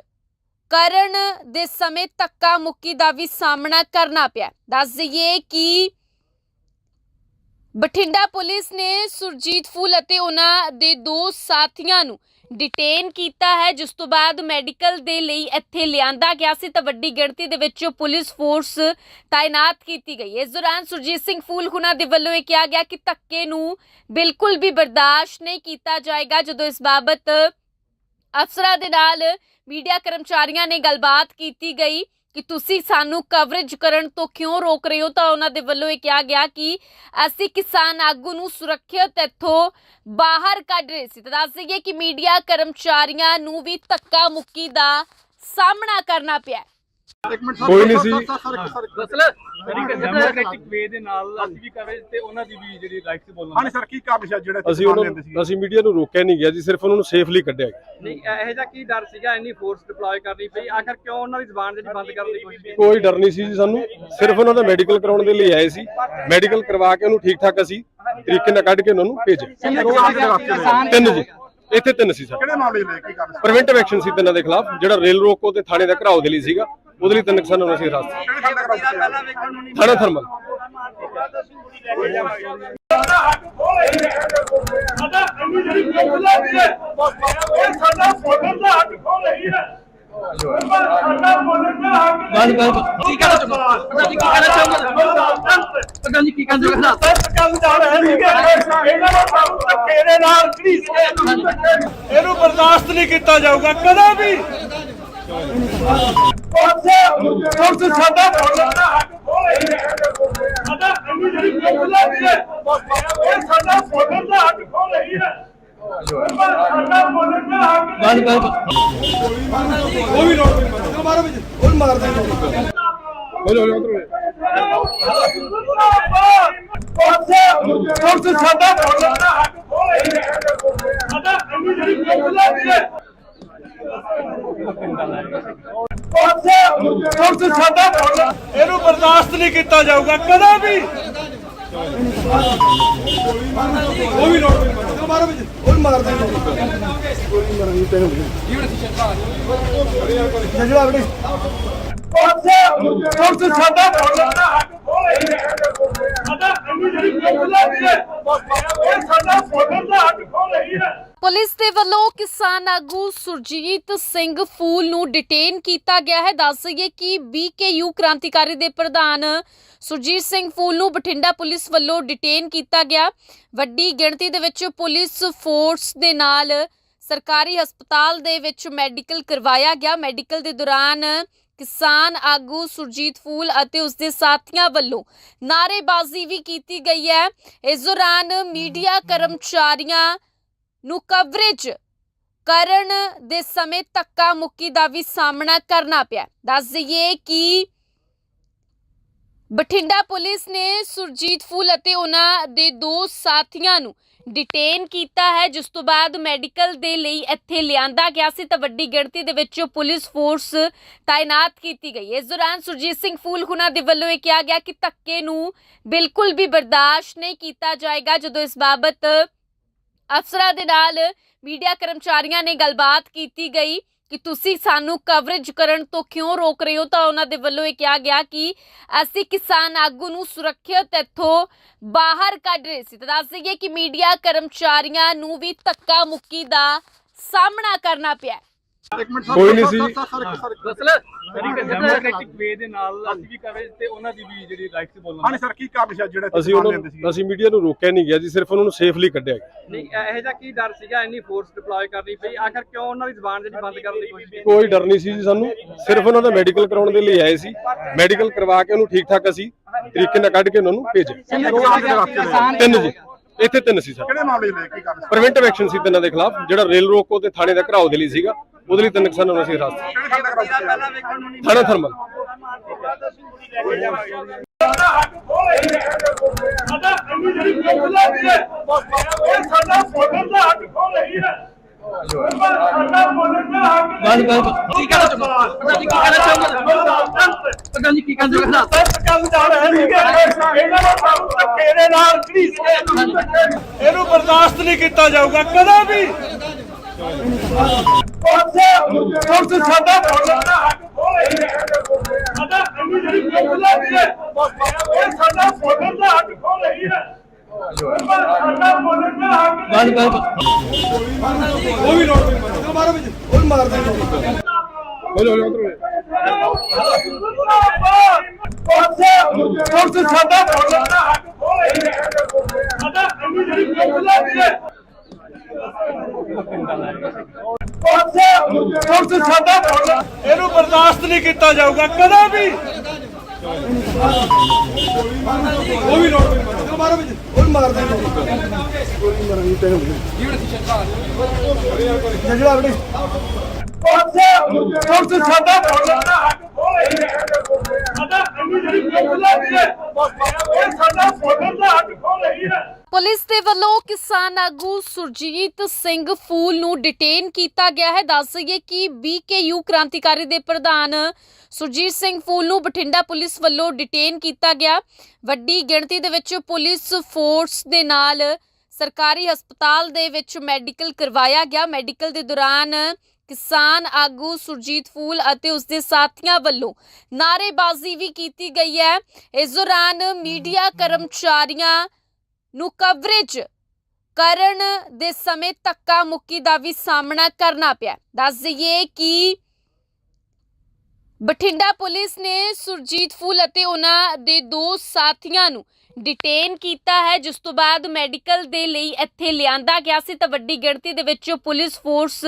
ਕਰਨ ਦੇ ਸਮੇਂ ਧੱਕਾ ਮੁੱਕੀ ਦਾ ਵੀ ਸਾਹਮਣਾ ਕਰਨਾ ਪਿਆ। ਦੱਸ ਦਈਏ ਕਿ ਬਠਿੰਡਾ ਪੁਲਿਸ ਨੇ ਸੁਰਜੀਤ ਫੂਲ ਅਤੇ ਉਹਨਾਂ ਦੇ ਦੋ ਸਾਥੀਆਂ ਨੂੰ ਡਿਟੇਨ ਕੀਤਾ ਹੈ, ਜਿਸ ਤੋਂ ਬਾਅਦ ਮੈਡੀਕਲ ਦੇ ਲਈ ਇੱਥੇ ਲਿਆਂਦਾ ਗਿਆ ਸੀ ਤਾਂ ਵੱਡੀ ਗਿਣਤੀ ਦੇ ਵਿੱਚ ਪੁਲਿਸ ਫੋਰਸ ਤਾਇਨਾਤ ਕੀਤੀ ਗਈ। ਇਸ ਦੌਰਾਨ ਸੁਰਜੀਤ ਸਿੰਘ ਫੂਲ ਹੁਣਾਂ ਦੇ ਵੱਲੋਂ ਇਹ ਕਿਹਾ ਗਿਆ ਕਿ ਧੱਕੇ ਨੂੰ ਬਿਲਕੁਲ ਵੀ ਬਰਦਾਸ਼ਤ ਨਹੀਂ ਕੀਤਾ ਜਾਏਗਾ, ਜਦੋਂ ਇਸ ਬਾਬਤ ਅਫਸਰਾਂ ਦੇ ਨਾਲ ਮੀਡੀਆ ਕਰਮਚਾਰੀਆਂ ਨੇ ਗੱਲਬਾਤ ਕੀਤੀ ਗਈ। ਕਿ ਤੁਸੀਂ ਸਾਨੂੰ ਕਵਰੇਜ ਕਰਨ ਤੋਂ ਕਿਉਂ ਰੋਕ ਰਹੇ ਹੋ? ਤਾਂ ਉਹਨਾਂ ਦੇ ਵੱਲੋਂ ਇਹ ਕਿਹਾ ਗਿਆ ਕਿ ਅਸੀਂ ਕਿਸਾਨ ਆਗੂ ਨੂੰ ਸੁਰੱਖਿਅਤ ਇੱਥੋਂ ਬਾਹਰ ਕੱਢ ਰਹੇ ਸੀ। ਤਾਂ ਦੱਸ ਦਈਏ ਕਿ ਮੀਡੀਆ ਕਰਮਚਾਰੀਆਂ ਨੂੰ ਵੀ ਧੱਕਾ ਮੁੱਕੀ ਦਾ ਸਾਹਮਣਾ ਕਰਨਾ ਪਿਆ ਕੋਈ ਨਹੀਂ ਸੀ। ਡੈਮੋਕ੍ਰੈਟਿਕ ਵੇ ਦੇ ਨਾਲ ਅਸੀਂ ਵੀ ਕਵਰੇਜ ਤੇ ਉਹਨਾਂ ਦੀ ਵੀ ਜਿਹੜੀ ਰਾਈਟ ਤੇ ਬੋਲਣਾ ਹਾਂਜੀ ਸਰ ਕੀ ਕੰਮ ਸੀ ਜਿਹੜਾ ਅਸੀਂ ਉਹਨਾਂ ਨੂੰ ਅਸੀਂ ਮੀਡੀਆ ਨੂੰ ਰੋਕਿਆ ਨਹੀਂ ਗਿਆ ਜੀ ਸਿਰਫ ਉਹਨਾਂ ਨੂੰ ਸੇਫਲੀ ਕੱਢਿਆ ਗਿਆ। ਨਹੀਂ ਇਹੋ ਜਿਹਾ ਕੀ ਡਰ ਸੀਗਾ ਇੰਨੀ ਫੋਰਸ ਡਿਪਲੋਏ ਕਰਨੀ ਪਈ ਆਖਰ ਕਿਉਂ ਉਹਨਾਂ ਦੀ ਜ਼ਬਾਨ ਜਿਹੜੀ ਬੰਦ ਕਰਨ ਦੀ ਕੋਸ਼ਿਸ਼ ਕੀਤੀ? ਕੋਈ ਡਰ ਨਹੀਂ ਸੀ ਜੀ ਸਾਨੂੰ ਸਿਰਫ ਉਹਨਾਂ ਦਾ ਮੈਡੀਕਲ ਕਰਾਉਣ ਦੇ ਲਈ ਆਏ ਸੀ। ਮੈਡੀਕਲ ਕਰਵਾ ਕੇ ਉਹਨੂੰ ਠੀਕ ਠਾਕ ਅਸੀਂ ਤਰੀਕੇ ਨਾਲ ਕੱਢ ਕੇ ਉਹਨਾਂ ਨੂੰ ਭੇਜਿਆ। ਤਿੰਨ ਜੀ। ਇੱਥੇ ਤਿੰਨ ਸੀ ਸਰ ਕਿਹੜੇ ਮਾਮਲੇ ਲੈ ਕੀ ਕੰਮ ਪ੍ਰੀਵੈਂਟਿਵ ਐਕਸ਼ਨ ਸੀ ਤਿੰਨਾਂ ਦੇ ਖਿਲਾਫ ਜਿਹੜਾ ਰੇਲ ਰੋਕੋ ਤੇ ਥਾਣੇ ਦਾ ਘਰਾਓ ਦੇ ਲਈ ਸੀਗਾ ਉਹਦੇ ਲਈ ਤਿੰਨ ਕਿਸਾਨਾਂ ਨੂੰ ਅਸੀਂ ਹਿਰਾਸਤ ਕਿਹੜੇ ਥਾਣਾ ਥਰਮਲ ਸਾਡਾ ਜਿਹੜੀ ਹੈ ਸਾਡਾ ਦਾ ਰਹੀ ਹੈ ਬਸ ਬਸ ਕੀ ਕਹਿਣਾ ਚਾਹੁੰਦਾ ਪਤਾ ਨਹੀਂ ਕੀ ਕਹਿਣਾ ਚਾਹੁੰਦਾ ਪਤਾ ਨਹੀਂ ਕੀ ਕਹਿਣਾ ਚਾਹੁੰਦਾ ਕੰਮ ਚੱਲ ਰਿਹਾ ਸੀਗਾ ਇਹਨਾਂ ਦਾ ਕੰਮ ਧੱਕੇ ਦੇ ਨਾਲ ਘੜੀਸ ਕੇ ਇਹਨੂੰ ਬਰਦਾਸ਼ਤ ਨਹੀਂ ਕੀਤਾ ਜਾਊਗਾ ਕਦੇ ਵੀ। ਪੁਲਿਸ ਸਾਡਾ ਵੋਟਰ ਦਾ ਹੱਕ ਖੋ ਰਹੀ ਹੈ ਸਾਡਾ ਅੰਨੀ ਜਿਹੜੀ ਚੁੱਕਦਾ ਵੀ ਹੈ ਇਹ ਸਾਡਾ ਵੋਟਰ ਦਾ ਹੱਕ ਸਾਡਾ ਦਾ ਹੱਕ ਸਾਡਾ ਜਿਹੜੀ ਸਾਡਾ ਇਹਨੂੰ ਬਰਦਾਸ਼ਤ ਨਹੀਂ ਕੀਤਾ ਜਾਊਗਾ ਕਦੇ ਵੀ। ਪੁਲਿਸ ਸਾਡਾ ਵੋਟਰ ਦਾ ਹੱਕ ਖੋ ਰਹੀ ਹੈ ਸਾਡਾ ਅੰਨੀ ਜਿਹੜੀ ਚੁੱਕਦਾ ਵੀ ਹੈ ਇਹ ਸਾਡਾ ਵੋਟਰ ਦਾ ਹੱਕ ਖੋ ਹੈ ਪੁਲਿਸ ਦੇ ਵੱਲੋਂ ਕਿਸਾਨ ਆਗੂ ਸੁਰਜੀਤ ਸਿੰਘ ਫੂਲ ਨੂੰ ਡਿਟੇਨ ਕੀਤਾ ਗਿਆ ਹੈ। ਦੱਸ ਦਈਏ ਕਿ ਬੀਕੇਯੂ ਕ੍ਰਾਂਤੀਕਾਰੀ ਦੇ ਪ੍ਰਧਾਨ ਸੁਰਜੀਤ ਸਿੰਘ ਫੂਲ ਨੂੰ ਬਠਿੰਡਾ ਪੁਲਿਸ ਵੱਲੋਂ ਡਿਟੇਨ ਕੀਤਾ ਗਿਆ। ਵੱਡੀ ਗਿਣਤੀ ਦੇ ਵਿੱਚ ਪੁਲਿਸ ਫੋਰਸ ਦੇ ਨਾਲ ਸਰਕਾਰੀ ਹਸਪਤਾਲ ਦੇ ਵਿੱਚ ਮੈਡੀਕਲ ਕਰਵਾਇਆ ਗਿਆ। ਮੈਡੀਕਲ ਦੇ ਦੌਰਾਨ ਕਿਸਾਨ ਆਗੂ ਸੁਰਜੀਤ ਫੂਲ ਅਤੇ ਉਸ ਦੇ ਸਾਥੀਆਂ ਵੱਲੋਂ ਨਾਅਰੇਬਾਜ਼ੀ ਵੀ ਕੀਤੀ ਗਈ ਹੈ। ਇਸ ਦੌਰਾਨ ਮੀਡੀਆ ਕਰਮਚਾਰੀਆਂ ਨੂੰ ਕਵਰੇਜ ਕਰਨ ਦੇ ਸਮੇਂ ਧੱਕਾ ਮੁੱਕੀ ਦਾ ਵੀ ਸਾਹਮਣਾ ਕਰਨਾ ਪਿਆ। ਦੱਸ ਦਈਏ ਕਿ ਬਠਿੰਡਾ ਪੁਲਿਸ ਨੇ ਸੁਰਜੀਤ ਫੂਲ ਅਤੇ ਉਹਨਾਂ ਦੇ ਦੋ ਸਾਥੀਆਂ ਨੂੰ ਡਿਟੇਨ ਕੀਤਾ ਹੈ, ਜਿਸ ਤੋਂ ਬਾਅਦ ਮੈਡੀਕਲ ਦੇ ਲਈ ਇੱਥੇ ਲਿਆਂਦਾ ਗਿਆ ਸੀ ਤਾਂ ਵੱਡੀ ਗਿਣਤੀ ਦੇ ਵਿੱਚ ਪੁਲਿਸ ਫੋਰਸ ਤਾਇਨਾਤ ਕੀਤੀ ਗਈ ਇਸ ਦੌਰਾਨ ਸੁਰਜੀਤ ਸਿੰਘ ਫੂਲ ਹੁਣਾਂ ਦੇ ਵੱਲੋਂ ਇਹ ਕਿਹਾ ਗਿਆ ਕਿ ਧੱਕੇ ਨੂੰ ਬਿਲਕੁਲ ਵੀ ਬਰਦਾਸ਼ਤ ਨਹੀਂ ਕੀਤਾ ਜਾਏਗਾ, ਜਦੋਂ ਇਸ ਬਾਬਤ ਅਫਸਰਾਂ ਦੇ ਨਾਲ ਮੀਡੀਆ ਕਰਮਚਾਰੀਆਂ ਨੇ ਗੱਲਬਾਤ ਕੀਤੀ ਗਈ। ਕਿ ਤੁਸੀਂ ਸਾਨੂੰ ਕਵਰੇਜ ਕਰਨ ਤੋਂ ਕਿਉਂ ਰੋਕ ਰਹੇ ਹੋ? ਤਾਂ ਉਹਨਾਂ ਦੇ ਵੱਲੋਂ ਇਹ ਕਿਹਾ ਗਿਆ ਕਿ ਅਸੀਂ ਕਿਸਾਨ ਆਗੂ ਨੂੰ ਸੁਰੱਖਿਅਤ ਇੱਥੋਂ ਬਾਹਰ ਕੱਢ ਰਹੇ ਸੀ। ਤਾਂ ਦੱਸ ਦਈਏ ਕਿ ਮੀਡੀਆ ਕਰਮਚਾਰੀਆਂ ਨੂੰ ਵੀ ਧੱਕਾ ਮੁੱਕੀ ਦਾ ਸਾਹਮਣਾ ਕਰਨਾ ਪਿਆ ਹੈ। ਕੋਈ ਨਹੀਂ ਸੀ। ਮਸਲਾ ਤਰੀਕੇ ਡੈਮੋਕ੍ਰੈਟਿਕ ਵੇ ਦੇ ਨਾਲ ਅਸੀਂ ਵੀ ਕਰ ਰਹੇ ਤੇ ਉਹਨਾਂ ਦੀ ਵੀ ਜਿਹੜੀ ਰਾਈਟ ਸੀ ਬੋਲਣ ਹਾਂਜੀ ਸਰ ਕੀ ਕਾਰਨ ਸੀ? ਜਿਹੜਾ ਅਸੀਂ ਉਹਨਾਂ ਨੂੰ ਅਸੀਂ ਮੀਡੀਆ ਨੂੰ ਰੋਕਿਆ ਨਹੀਂ ਗਿਆ ਜੀ ਸਿਰਫ ਉਹਨਾਂ ਨੂੰ ਸੇਫਲੀ ਕੱਢਿਆ ਗਿਆ। ਨਹੀਂ ਇਹੋ ਜਿਹਾ ਕੀ ਡਰ ਸੀਗਾ? ਇੰਨੀ ਫੋਰਸ ਡਿਪਲੋਏ ਕਰਨੀ ਪਈ। ਆਖਰ ਕਿਉਂ ਉਹਨਾਂ ਦੀ ਜ਼ਬਾਨ ਜਿਹੜੀ ਬੰਦ ਕਰਨ ਦੀ ਕੋਸ਼ਿਸ਼ ਕੀਤੀ? ਕੋਈ ਡਰ ਨਹੀਂ ਸੀ ਜੀ ਸਾਨੂੰ। ਸਿਰਫ ਉਹਨਾਂ ਦਾ ਮੈਡੀਕਲ ਕਰਾਉਣ ਦੇ ਲਈ ਆਏ ਸੀ। ਮੈਡੀਕਲ ਕਰਵਾ ਕੇ ਉਹਨੂੰ ਠੀਕ ਠਾਕ ਅਸੀਂ ਤਰੀਕੇ ਨਾਲ ਕੱਢ ਕੇ ਉਹਨਾਂ ਨੂੰ ਭੇਜਿਆ। ਤਿੰਨ ਜੀ। ਇੱਥੇ ਤਿੰਨ ਸੀ ਸਰ ਕਿਹੜੇ ਮਾਮਲੇ ਲੈ ਕੀ ਕਾਰਨ ਪ੍ਰੀਵੈਂਟਿਵ ਐਕਸ਼ਨ ਸੀ ਤਿੰਨਾਂ ਦੇ ਖਿਲਾਫ ਜਿਹੜਾ ਰੇਲ ਰੋਕੋ ਤੇ ਥਾਣੇ ਦਾ ਘਰਾਓ ਦੇ ਲਈ ਸੀਗਾ ਉਹਦੇ ਲਈ ਤਿੰਨ ਕਿਸਾਨਾਂ ਨੂੰ ਅਸੀਂ ਹਿਰਾਸਤ ਕਿਹੜੇ ਥਾਣੇ ਥਰਮਲ ਸਾਡਾ ਜਿਹੜੀ ਹੈ ਇਹ ਸਾਡਾ ਦਾ ਰਹੀ ਹੈ ਬਸ ਬਸ ਕੀ ਕਹਿਣਾ ਚਾਹੁੰਦਾ ਪਤਾ ਨਹੀਂ ਕੀ ਕਹਿਣਾ ਚਾਹੁੰਦਾ ਪਤਾ ਨਹੀਂ ਕੀ ਕਹਿਣਾ ਚਾਹੁੰਦਾ ਕੰਮ ਜਾ ਰਿਹਾ ਨਹੀਂ ਇਹਨਾਂ ਦਾ ਕੰਮ ਧੱਕੇ ਦੇ ਨਾਲ ਘੜੀਸ ਕੇ ਇਹਨੂੰ ਬਰਦਾਸ਼ਤ ਨਹੀਂ ਕੀਤਾ ਜਾਊਗਾ ਕਦੇ ਵੀ। ਉੱਥੇ ਸਾਡਾ ਫੋਟਰ ਦਾ ਹੱਕ ਖੋ ਰਹੀ ਹੈ ਸਾਡਾ ਅੰਨੀ ਜਿਹੜੀ ਚੁੱਕਦਾ ਵੀ ਹੈ ਇਹ ਸਾਡਾ ਫੋਟਰ ਦਾ ਹੱਕ ਖੋ ਰਹੀ ਹੈ ਹੱਕ ਬਸ ਬਸ ਉਹ ਵੀ ਲੋੜ ਨਹੀਂ ਮਾਰੋ ਵਿੱਚ ਉਹ ਮਾਰ ਦੇ ਹਲੋ ਹਲੋ ਉਧਰੋਂ ਉੱਥੇ ਉੱਥੇ ਸਾਡਾ ਦਾ ਹੱਕ ਅੰਨੀ ਜਿਹੜੀ ਇਹਨੂੰ ਬਰਦਾਸ਼ਤ ਨਹੀਂ ਕੀਤਾ ਜਾਊਗਾ ਕਦੇ ਵੀ। ਉਹ ਵੀ ਲੋੜ ਨਹੀਂ ਮਾਰੋ ਵਿੱਚ ਉਹ ਮਾਰ ਦੇ ਜਿਹੜਾ ਆਪਣੇ ਉੱਥੇ ਸਾਡਾ ਫੋਟਰ ਹੱਕ ਖੋ ਸਾਡਾ ਅੰਨੀ ਜਿਹੜੀ ਚੁੱਕਦਾ ਵੀ ਹੈ ਸਾਡਾ ਫੋਟਰ ਹੱਕ ਖੋ ਹੈ ਪੁਲਿਸ ਦੇ ਵੱਲੋਂ ਕਿਸਾਨ ਆਗੂ ਸੁਰਜੀਤ ਸਿੰਘ ਫੂਲ ਨੂੰ ਡਿਟੇਨ ਕੀਤਾ ਗਿਆ ਹੈ। ਦੱਸ ਦਈਏ ਕਿ ਬੀਕੇਯੂ ਕ੍ਰਾਂਤੀਕਾਰੀ ਦੇ ਪ੍ਰਧਾਨ ਸੁਰਜੀਤ ਸਿੰਘ ਫੂਲ ਨੂੰ ਬਠਿੰਡਾ ਪੁਲਿਸ ਵੱਲੋਂ ਡਿਟੇਨ ਕੀਤਾ ਗਿਆ। ਵੱਡੀ ਗਿਣਤੀ ਦੇ ਵਿੱਚ ਪੁਲਿਸ ਫੋਰਸ ਦੇ ਨਾਲ ਸਰਕਾਰੀ ਹਸਪਤਾਲ ਦੇ ਵਿੱਚ ਮੈਡੀਕਲ ਕਰਵਾਇਆ ਗਿਆ। ਮੈਡੀਕਲ ਦੇ ਦੌਰਾਨ ਕਿਸਾਨ ਆਗੂ ਸੁਰਜੀਤ ਫੂਲ ਅਤੇ ਉਸ ਦੇ ਸਾਥੀਆਂ ਵੱਲੋਂ ਨਾਅਰੇਬਾਜ਼ੀ ਵੀ ਕੀਤੀ ਗਈ ਹੈ। ਇਸ ਦੌਰਾਨ ਮੀਡੀਆ ਕਰਮਚਾਰੀਆਂ ਨੂੰ ਕਵਰੇਜ ਕਰਨ ਦੇ ਸਮੇਂ ਧੱਕਾ ਮੁੱਕੀ ਦਾ ਵੀ ਸਾਹਮਣਾ ਕਰਨਾ ਪਿਆ। ਦੱਸ ਦਈਏ ਕਿ ਬਠਿੰਡਾ ਪੁਲਿਸ ਨੇ ਸੁਰਜੀਤ ਫੂਲ ਅਤੇ ਉਹਨਾਂ ਦੇ ਦੋ ਸਾਥੀਆਂ ਨੂੰ ਡਿਟੇਨ ਕੀਤਾ ਹੈ, ਜਿਸ ਤੋਂ ਬਾਅਦ ਮੈਡੀਕਲ ਦੇ ਲਈ ਇੱਥੇ ਲਿਆਂਦਾ ਗਿਆ ਸੀ ਤਾਂ ਵੱਡੀ ਗਿਣਤੀ ਦੇ ਵਿੱਚ ਪੁਲਿਸ ਫੋਰਸ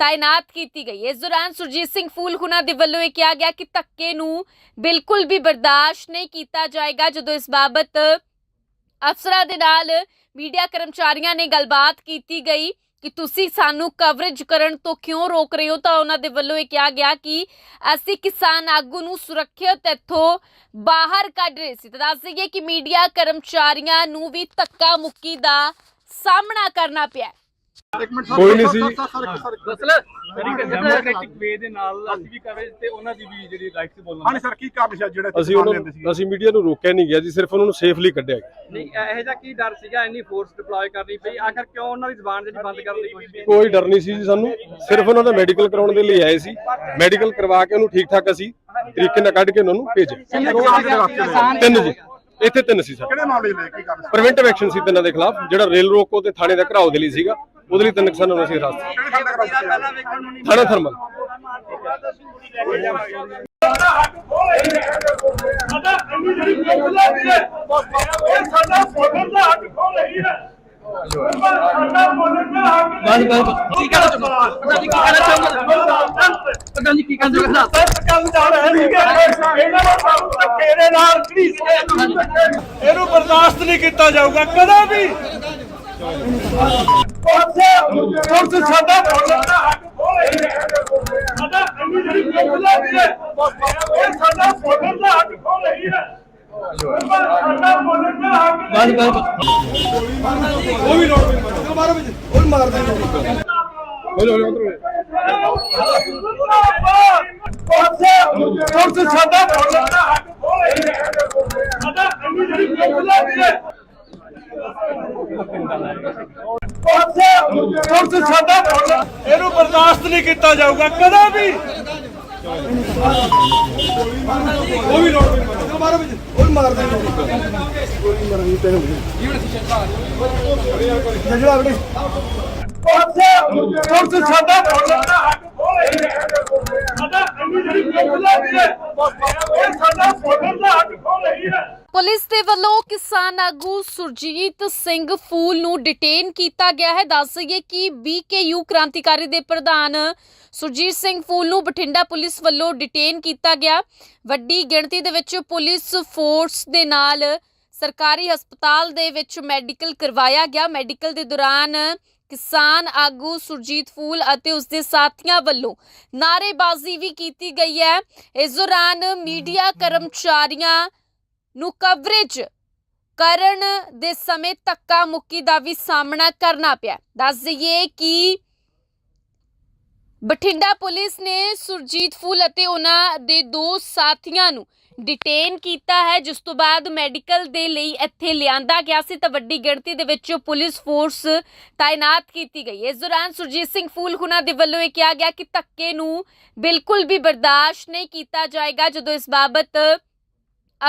ਤਾਇਨਾਤ ਕੀਤੀ ਗਈ। ਇਸ ਦੌਰਾਨ ਸੁਰਜੀਤ ਸਿੰਘ ਫੂਲ ਹੁਣਾਂ ਦੇ ਵੱਲੋਂ ਇਹ ਕਿਹਾ ਗਿਆ ਕਿ ਧੱਕੇ ਨੂੰ ਬਿਲਕੁਲ ਵੀ ਬਰਦਾਸ਼ਤ ਨਹੀਂ ਕੀਤਾ ਜਾਏਗਾ, ਜਦੋਂ ਇਸ ਬਾਬਤ ਅਫਸਰਾਂ ਦੇ ਨਾਲ ਮੀਡੀਆ ਕਰਮਚਾਰੀਆਂ ਨੇ ਗੱਲਬਾਤ ਕੀਤੀ ਗਈ। ਕਿ ਤੁਸੀਂ ਸਾਨੂੰ ਕਵਰੇਜ ਕਰਨ ਤੋਂ ਕਿਉਂ ਰੋਕ ਰਹੇ ਹੋ? ਤਾਂ ਉਹਨਾਂ ਦੇ ਵੱਲੋਂ ਇਹ ਕਿਹਾ ਗਿਆ ਕਿ ਅਸੀਂ ਕਿਸਾਨ ਆਗੂ ਨੂੰ ਸੁਰੱਖਿਅਤ ਇੱਥੋਂ ਬਾਹਰ ਕੱਢ ਰਹੇ ਸੀ। ਤਾਂ ਦੱਸ ਦਈਏ ਕਿ ਮੀਡੀਆ ਕਰਮਚਾਰੀਆਂ ਨੂੰ ਵੀ ਧੱਕਾ ਮੁੱਕੀ ਦਾ ਸਾਹਮਣਾ ਕਰਨਾ ਪਿਆ ਹੈ। ਕੋਈ ਨਹੀਂ ਸੀ। ਡੈਮੋਕ੍ਰੈਟਿਕ ਵੇ ਦੇ ਨਾਲ ਅਸੀਂ ਵੀ ਕਰ ਰਹੇ ਤੇ ਉਹਨਾਂ ਦੀ ਵੀ ਜਿਹੜੀ ਰਾਈਟ ਸੀ ਬੋਲਣ ਹਾਂਜੀ ਸਰ ਕੀ ਕਾਰਨ ਸੀ ਜਿਹੜਾ ਅਸੀਂ ਉਹਨਾਂ ਨੂੰ ਅਸੀਂ ਮੀਡੀਆ ਨੂੰ ਰੋਕਿਆ ਨਹੀਂ ਗਿਆ ਜੀ ਸਿਰਫ ਉਹਨਾਂ ਨੂੰ ਸੇਫਲੀ ਕੱਢਿਆ ਗਿਆ। ਨਹੀਂ ਇਹੋ ਜਿਹਾ ਕੀ ਡਰ ਸੀਗਾ? ਇੰਨੀ ਫੋਰਸ ਡਿਪਲੋਏ ਕਰਨੀ ਪਈ। ਆਖਰ ਕਿਉਂ ਉਹਨਾਂ ਦੀ ਜ਼ਬਾਨ ਜਿਹੜੀ ਬੰਦ ਕਰਨ ਦੀ ਕੋਸ਼ਿਸ਼ ਕੀਤੀ? ਕੋਈ ਡਰ ਨਹੀਂ ਸੀ ਜੀ ਸਾਨੂੰ। ਸਿਰਫ ਉਹਨਾਂ ਦਾ ਮੈਡੀਕਲ ਕਰਾਉਣ ਦੇ ਲਈ ਆਏ ਸੀ। ਮੈਡੀਕਲ ਕਰਵਾ ਕੇ ਉਹਨੂੰ ਠੀਕ ਠਾਕ ਅਸੀਂ ਤਰੀਕੇ ਨਾਲ ਕੱਢ ਕੇ ਉਹਨਾਂ ਨੂੰ ਭੇਜਿਆ। ਤਿੰਨ ਜੀ। ਇੱਥੇ ਤਿੰਨ ਸੀ ਸਰ। ਕਿਹੜੇ ਮਾਮਲੇ ਲੈ ਕੀ ਕਾਰਨ ਪ੍ਰੀਵੈਂਟਿਵ ਐਕਸ਼ਨ ਸੀ ਤਿੰਨਾਂ ਦੇ ਖਿਲਾਫ। ਜਿਹੜਾ ਰੇਲ ਰੋਕੋ ਤੇ ਥਾਣੇ ਦਾ ਘਰਾਓ ਦੇ ਲਈ ਸੀਗਾ ਉਹਦੇ ਲਈ ਤਿੰਨ ਕਿਸਾਨਾਂ ਨੂੰ ਅਸੀਂ ਹਿਰਾਸਤ ਕਿਹੜੇ ਥਾਣੇ ਥਰਮਲ ਸਾਡਾ ਹੱਕ ਖੋ ਰਹੀ ਹੈ ਸਾਡਾ ਅੰਨੀ ਜਿਹੜੀ ਚੁੱਕਦਾ ਵੀ ਹੈ ਇਹ ਸਾਡਾ ਫੋਟਰ ਦਾ ਹੱਕ ਖੋ ਰਹੀ ਹੈ ਸਾਡਾ ਫੋਟਰ ਦਾ ਹੱਕ ਬਸ ਬਸ। ਕੀ ਕਹਿਣਾ ਚਾਹੁੰਦਾ ਪਤਾ ਨਹੀਂ ਕੀ ਕਹਿਣਾ ਚਾਹੁੰਦਾ ਪਤਾ ਨਹੀਂ ਕੀ ਕਹਿਣਾ ਚਾਹੁੰਦਾ ਕੰਮ ਇਹਨਾਂ ਕੰਮ ਧੱਕੇ ਦੇ ਨਾਲ ਇਹਨੂੰ ਬਰਦਾਸ਼ਤ ਨਹੀਂ ਕੀਤਾ ਜਾਊਗਾ ਕਦੇ ਵੀ। ਸਾਡਾ ਫੋਟਰ ਦਾ ਹੱਕ ਖੋ ਰਹੀ ਹੈ। ਸਾਡਾ ਅੰਨੀ ਜਿਹੜੀ ਵੀ ਹੈ ਇਹ ਸਾਡਾ ਫੋਟਰ ਦਾ ਹੱਕ ਖੋ ਰਹੀ ਹੈ। ਹੱਕ ਬਸ ਬਸ ਉਹ ਵੀ ਲੋੜ ਨਹੀਂ ਮਾਰੋ ਵਿੱਚ ਉਹ ਮਾਰ ਦੇ ਹਲੋ ਸਾਡਾ ਦਾ ਹੱਕ ਖੋ ਰਹੀ ਹੈ ਸਾਡਾ ਅੰਨੀ ਜਿਹੜੀ ਚੁੱਕਦਾ ਵੀ ਹੈ ਪੁਲਿਸ ਸਾਡਾ ਬੋਲਣਾ ਇਹਨੂੰ ਨਹੀਂ ਕੀਤਾ ਜਾਊਗਾ ਕਦੇ ਵੀ ਪੁਲਿਸ ਸਾਡਾ ਬੋਲਣ ਦਾ ਹੱਕ ਖੋਹ ਰਹੀ ਹੈ ਸਾਡਾ ਇੰਨੀ ਜਿਹੜੀ ਪੁਲਿਸ ਹੈ ਇਹ ਸਾਡਾ ਬੋਲਣ ਦਾ ਹੱਕ ਖੋਹ ਰਹੀ ਹੈ। ਪੁਲਿਸ ਦੇ ਵੱਲੋਂ ਕਿਸਾਨ ਆਗੂ ਸੁਰਜੀਤ ਸਿੰਘ ਫੂਲ ਨੂੰ ਡਿਟੇਨ ਕੀਤਾ ਗਿਆ ਹੈ। ਦੱਸ ਦਈਏ ਕਿ ਬੀਕੇਯੂ ਕ੍ਰਾਂਤੀਕਾਰੀ ਦੇ ਪ੍ਰਧਾਨ ਸੁਰਜੀਤ ਸਿੰਘ ਫੂਲ ਨੂੰ ਬਠਿੰਡਾ ਪੁਲਿਸ ਵੱਲੋਂ ਡਿਟੇਨ ਕੀਤਾ ਗਿਆ। ਵੱਡੀ ਗਿਣਤੀ ਦੇ ਵਿੱਚ ਪੁਲਿਸ ਫੋਰਸ ਦੇ ਨਾਲ ਸਰਕਾਰੀ ਹਸਪਤਾਲ ਦੇ ਵਿੱਚ ਮੈਡੀਕਲ ਕਰਵਾਇਆ ਗਿਆ। ਮੈਡੀਕਲ ਦੇ ਦੌਰਾਨ ਕਿਸਾਨ ਆਗੂ ਸੁਰਜੀਤ ਫੂਲ ਅਤੇ ਉਸਦੇ ਸਾਥੀਆਂ ਵੱਲੋਂ ਨਾਅਰੇਬਾਜ਼ੀ ਵੀ ਕੀਤੀ ਗਈ ਹੈ। ਇਸ ਦੌਰਾਨ ਮੀਡੀਆ ਕਰਮਚਾਰੀਆਂ ਨੂੰ ਕਵਰੇਜ ਕਰਨ ਦੇ ਸਮੇਂ ਧੱਕਾ ਮੁੱਕੀ ਦਾ ਵੀ ਸਾਹਮਣਾ ਕਰਨਾ ਪਿਆ। ਦੱਸ ਦਈਏ ਕਿ ਬਠਿੰਡਾ ਪੁਲਿਸ ਨੇ ਸੁਰਜੀਤ ਫੂਲ ਅਤੇ ਉਹਨਾਂ ਦੇ ਦੋ ਸਾਥੀਆਂ ਨੂੰ ਡਿਟੇਨ ਕੀਤਾ ਹੈ, ਜਿਸ ਤੋਂ ਬਾਅਦ ਮੈਡੀਕਲ ਦੇ ਲਈ ਇੱਥੇ ਲਿਆਂਦਾ ਗਿਆ ਸੀ ਤਾਂ ਵੱਡੀ ਗਿਣਤੀ ਦੇ ਵਿੱਚ ਪੁਲਿਸ ਫੋਰਸ ਤਾਇਨਾਤ ਕੀਤੀ ਗਈ। ਇਸ ਦੌਰਾਨ ਸੁਰਜੀਤ ਸਿੰਘ ਫੂਲ ਹੁਣਾਂ ਦੇ ਵੱਲੋਂ ਇਹ ਕਿਹਾ ਗਿਆ ਕਿ ਧੱਕੇ ਨੂੰ ਬਿਲਕੁਲ ਵੀ ਬਰਦਾਸ਼ਤ ਨਹੀਂ ਕੀਤਾ ਜਾਏਗਾ, ਜਦੋਂ ਇਸ ਬਾਬਤ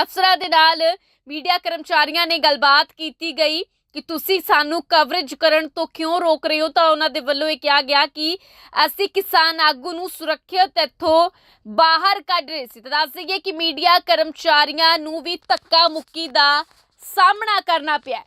ਅਫਸਰਾਂ ਦੇ ਨਾਲ ਮੀਡੀਆ ਕਰਮਚਾਰੀਆਂ ਨੇ ਗੱਲਬਾਤ ਕੀਤੀ ਗਈ ਕਿ ਤੁਸੀਂ ਸਾਨੂੰ ਕਵਰੇਜ ਕਰਨ ਤੋਂ ਕਿਉਂ ਰੋਕ ਰਹੇ ਹੋ? ਤਾਂ ਉਹਨਾਂ ਦੇ ਵੱਲੋਂ ਇਹ ਕਿਹਾ ਗਿਆ ਕਿ ਅਸੀਂ ਕਿਸਾਨ ਆਗੂ ਨੂੰ ਸੁਰੱਖਿਅਤ ਇੱਥੋਂ ਬਾਹਰ ਕੱਢ ਰਹੇ ਸੀ। ਤਾਂ ਦੱਸ ਦਈਏ ਕਿ ਮੀਡੀਆ ਕਰਮਚਾਰੀਆਂ ਨੂੰ ਵੀ ਧੱਕਾ ਮੁੱਕੀ ਦਾ ਸਾਹਮਣਾ ਕਰਨਾ ਪਿਆ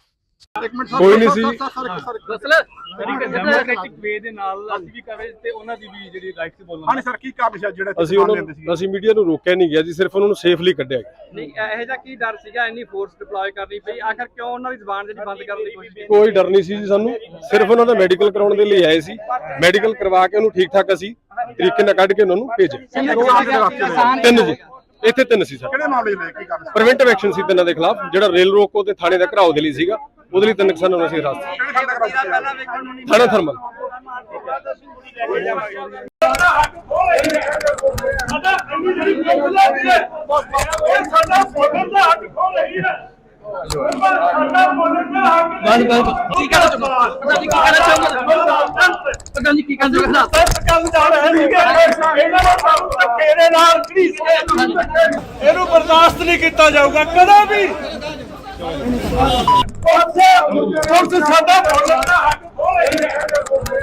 ਕੋਈ ਨਹੀਂ ਸੀ। ਮਸਲਾ ਸਰ ਇੱਕ ਡੈਮੋਕ੍ਰੈਟਿਕ ਵੇ ਦੇ ਨਾਲ ਅਸੀਂ ਵੀ ਕਰ ਰਹੇ ਤੇ ਉਹਨਾਂ ਦੀ ਵੀ ਜਿਹੜੀ ਰਾਈਟ ਸੀ ਬੋਲਣ ਹਾਂਜੀ ਸਰ ਕੀ ਕਾਰਨ ਸੀ ਜਿਹੜਾ ਅਸੀਂ ਉਹਨਾਂ ਨੂੰ ਅਸੀਂ ਮੀਡੀਆ ਨੂੰ ਰੋਕਿਆ ਨਹੀਂ ਗਿਆ ਜੀ ਸਿਰਫ ਉਹਨਾਂ ਨੂੰ ਸੇਫਲੀ ਕੱਢਿਆ ਗਿਆ। ਨਹੀਂ ਇਹੋ ਜਿਹਾ ਕੀ ਡਰ ਸੀਗਾ ਇੰਨੀ ਫੋਰਸ ਡਿਪਲੋਏ ਕਰਨੀ ਪਈ। ਆਖਰ ਕਿਉਂ ਉਹਨਾਂ ਦੀ ਜ਼ਬਾਨ ਜਿਹੜੀ ਬੰਦ ਕਰਨ ਦੀ ਕੋਸ਼ਿਸ਼ ਕੀਤੀ? ਕੋਈ ਡਰ ਨਹੀਂ ਸੀ ਜੀ ਸਾਨੂੰ। ਸਿਰਫ ਉਹਨਾਂ ਦਾ ਮੈਡੀਕਲ ਕਰਾਉਣ ਦੇ ਲਈ ਆਏ ਸੀ। ਮੈਡੀਕਲ ਕਰਵਾ ਕੇ ਉਹਨੂੰ ਠੀਕ ਠਾਕ ਅਸੀਂ ਤਰੀਕੇ ਨਾਲ ਕੱਢ ਕੇ ਉਹਨਾਂ ਨੂੰ ਭੇਜਿਆ। ਤਿੰਨ ਜੀ। ਇੱਥੇ ਤਿੰਨ ਸੀ ਸਰ ਕਿਹੜੇ ਮਾਮਲੇ ਨੇ ਕੀ ਕਾਰਨ ਪ੍ਰੀਵੈਂਟਿਵ ਐਕਸ਼ਨ ਸੀ ਤਿੰਨਾਂ ਦੇ ਖਿਲਾਫ ਜਿਹੜਾ ਰੇਲ ਰੋਕੋ ਤੇ ਥਾਣੇ ਦਾ ਘਰਾਓ ਦੇ ਲਈ ਸੀਗਾ ਉਹਦੇ ਲਈ ਤਿੰਨ ਕਿਸਾਨਾਂ ਨੂੰ ਅਸੀਂ ਹਿਰਾਸਤ ਥਾਣਾ ਥਰਮਲ ਸਾਡਾ ਹੱਕ ਖੋਹ ਰਹੀ ਹੈ ਸਾਡਾ ਇੰਨੀ ਜਿਹੜੀ ਪੁਲਿਸ ਹੈ ਇਹ ਸਾਡਾ ਬੋਲਣ ਦਾ ਹੱਕ ਖੋਹ ਰਹੀ ਹੈ ਬਸ ਬਸ ਕੀ ਕਹਿਣਾ ਚਾਹੁੰਦਾ ਪ੍ਰਧਾਨ ਜੀ ਕੀ ਕਹਿਣਾ ਚਾਹੁੰਦਾ ਪ੍ਰਧਾਨ ਜੀ ਕੀ ਕਹਿਣਾ ਚਾਹੁੰਦਾ ਸੱਤ ਕੰਮ ਜਾਣ ਹੈ ਇਹਨਾਂ ਦਾ ਕੰਮ ਧੱਕੇ ਦੇ ਨਾਲ ਘੜੀਸ ਕੇ ਇਹਨੂੰ ਬਰਦਾਸ਼ਤ ਨਹੀਂ ਕੀਤਾ ਜਾਊਗਾ ਕਦੇ ਵੀ। ਪੁਲਿਸ ਸਾਡਾ ਬੋਲਣ ਦਾ ਹੱਕ ਹੈ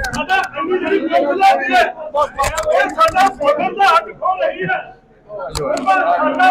ਸਾਡਾ ਇੰਨੀ ਜਿਹੜੀ ਪੁਲਿਸ ਹੈ ਇਹ ਸਾਡਾ ਬੋਲਣ ਦਾ ਹੱਕ ਖੋਹ ਰਹੀ ਹੈ। ਸਾਡਾ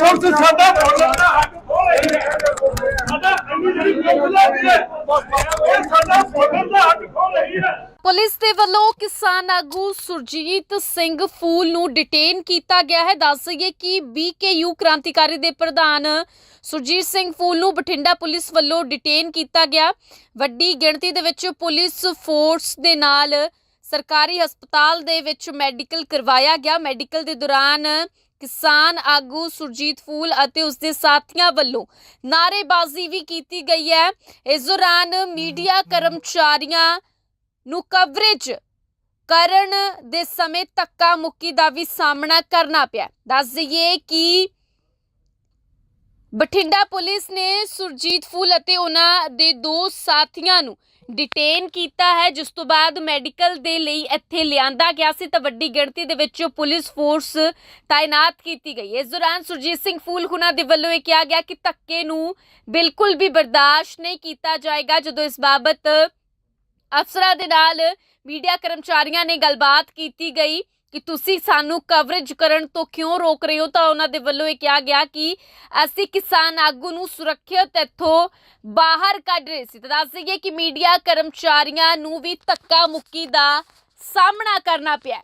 ਪੁਲਿਸ ਸਾਡਾ ਬੋਲਣ ਦਾ ਹੱਕ ਖੋਹ ਰਹੀ ਹੈ ਸਾਡਾ ਇੰਨੀ ਜਿਹੜੀ ਪੁਲਿਸ ਹੈ ਇਹ ਸਾਡਾ ਬੋਲਣ ਦਾ ਹੱਕ ਖੋਹ ਰਹੀ ਹੈ ਪੁਲਿਸ ਦੇ ਵੱਲੋਂ ਕਿਸਾਨ ਆਗੂ ਸੁਰਜੀਤ ਸਿੰਘ ਫੂਲ ਨੂੰ ਡਿਟੇਨ ਕੀਤਾ ਗਿਆ ਹੈ। ਦੱਸ ਦਈਏ ਕਿ ਬੀਕੇਯੂ ਕ੍ਰਾਂਤੀਕਾਰੀ ਦੇ ਪ੍ਰਧਾਨ ਸੁਰਜੀਤ ਸਿੰਘ ਫੂਲ ਨੂੰ ਬਠਿੰਡਾ ਪੁਲਿਸ ਵੱਲੋਂ ਡਿਟੇਨ ਕੀਤਾ ਗਿਆ। ਵੱਡੀ ਗਿਣਤੀ ਦੇ ਵਿੱਚ ਪੁਲਿਸ ਫੋਰਸ ਦੇ ਨਾਲ ਸਰਕਾਰੀ ਹਸਪਤਾਲ ਦੇ ਵਿੱਚ ਮੈਡੀਕਲ ਕਰਵਾਇਆ ਗਿਆ। ਮੈਡੀਕਲ ਦੇ ਦੌਰਾਨ ਕਿਸਾਨ ਆਗੂ ਸੁਰਜੀਤ ਫੂਲ ਅਤੇ ਉਸਦੇ ਸਾਥੀਆਂ ਵੱਲੋਂ ਨਾਅਰੇਬਾਜ਼ੀ ਵੀ ਕੀਤੀ ਗਈ ਹੈ। ਇਸ ਦੌਰਾਨ ਮੀਡੀਆ ਕਰਮਚਾਰੀਆਂ ਨੂੰ ਕਵਰੇਜ ਕਰਨ ਦੇ ਸਮੇਂ ਧੱਕਾ ਮੁੱਕੀ ਦਾ ਵੀ ਸਾਹਮਣਾ ਕਰਨਾ ਪਿਆ। ਦੱਸ ਦਈਏ ਕਿ ਬਠਿੰਡਾ ਪੁਲਿਸ ਨੇ ਸੁਰਜੀਤ ਫੂਲ ਅਤੇ ਉਹਨਾਂ ਦੇ ਦੋ ਸਾਥੀਆਂ ਨੂੰ ਡਿਟੇਨ ਕੀਤਾ ਹੈ, ਜਿਸ ਤੋਂ ਬਾਅਦ ਮੈਡੀਕਲ ਦੇ ਲਈ ਇੱਥੇ ਲਿਆਂਦਾ ਗਿਆ ਸੀ ਤਾਂ ਵੱਡੀ ਗਿਣਤੀ ਦੇ ਵਿੱਚ ਪੁਲਿਸ ਫੋਰਸ ਤਾਇਨਾਤ ਕੀਤੀ ਗਈ। ਇਸ ਦੌਰਾਨ ਸੁਰਜੀਤ ਸਿੰਘ ਫੂਲ ਹੁਣਾਂ ਦੇ ਵੱਲੋਂ ਇਹ ਕਿਹਾ ਗਿਆ ਕਿ ਧੱਕੇ ਨੂੰ ਬਿਲਕੁਲ ਵੀ ਬਰਦਾਸ਼ਤ ਨਹੀਂ ਕੀਤਾ ਜਾਏਗਾ, ਜਦੋਂ ਇਸ ਬਾਬਤ ਅਫਸਰਾਂ ਦੇ ਨਾਲ ਮੀਡੀਆ ਕਰਮਚਾਰੀਆਂ ਨੇ ਗੱਲਬਾਤ ਕੀਤੀ ਗਈ ਕਿ ਤੁਸੀਂ ਸਾਨੂੰ ਕਵਰੇਜ ਕਰਨ ਤੋਂ ਕਿਉਂ ਰੋਕ ਰਹੇ ਹੋ? ਤਾਂ ਉਹਨਾਂ ਦੇ ਵੱਲੋਂ ਇਹ ਕਿਹਾ ਗਿਆ ਕਿ ਅਸੀਂ ਕਿਸਾਨ ਆਗੂ ਨੂੰ ਸੁਰੱਖਿਅਤ ਇੱਥੋਂ ਬਾਹਰ ਕੱਢ ਰਹੇ ਸੀ। ਤਾਂ ਦੱਸ ਦਈਏ ਕਿ ਮੀਡੀਆ ਕਰਮਚਾਰੀਆਂ ਨੂੰ ਵੀ ਧੱਕਾ ਮੁੱਕੀ ਦਾ ਸਾਹਮਣਾ ਕਰਨਾ ਪਿਆ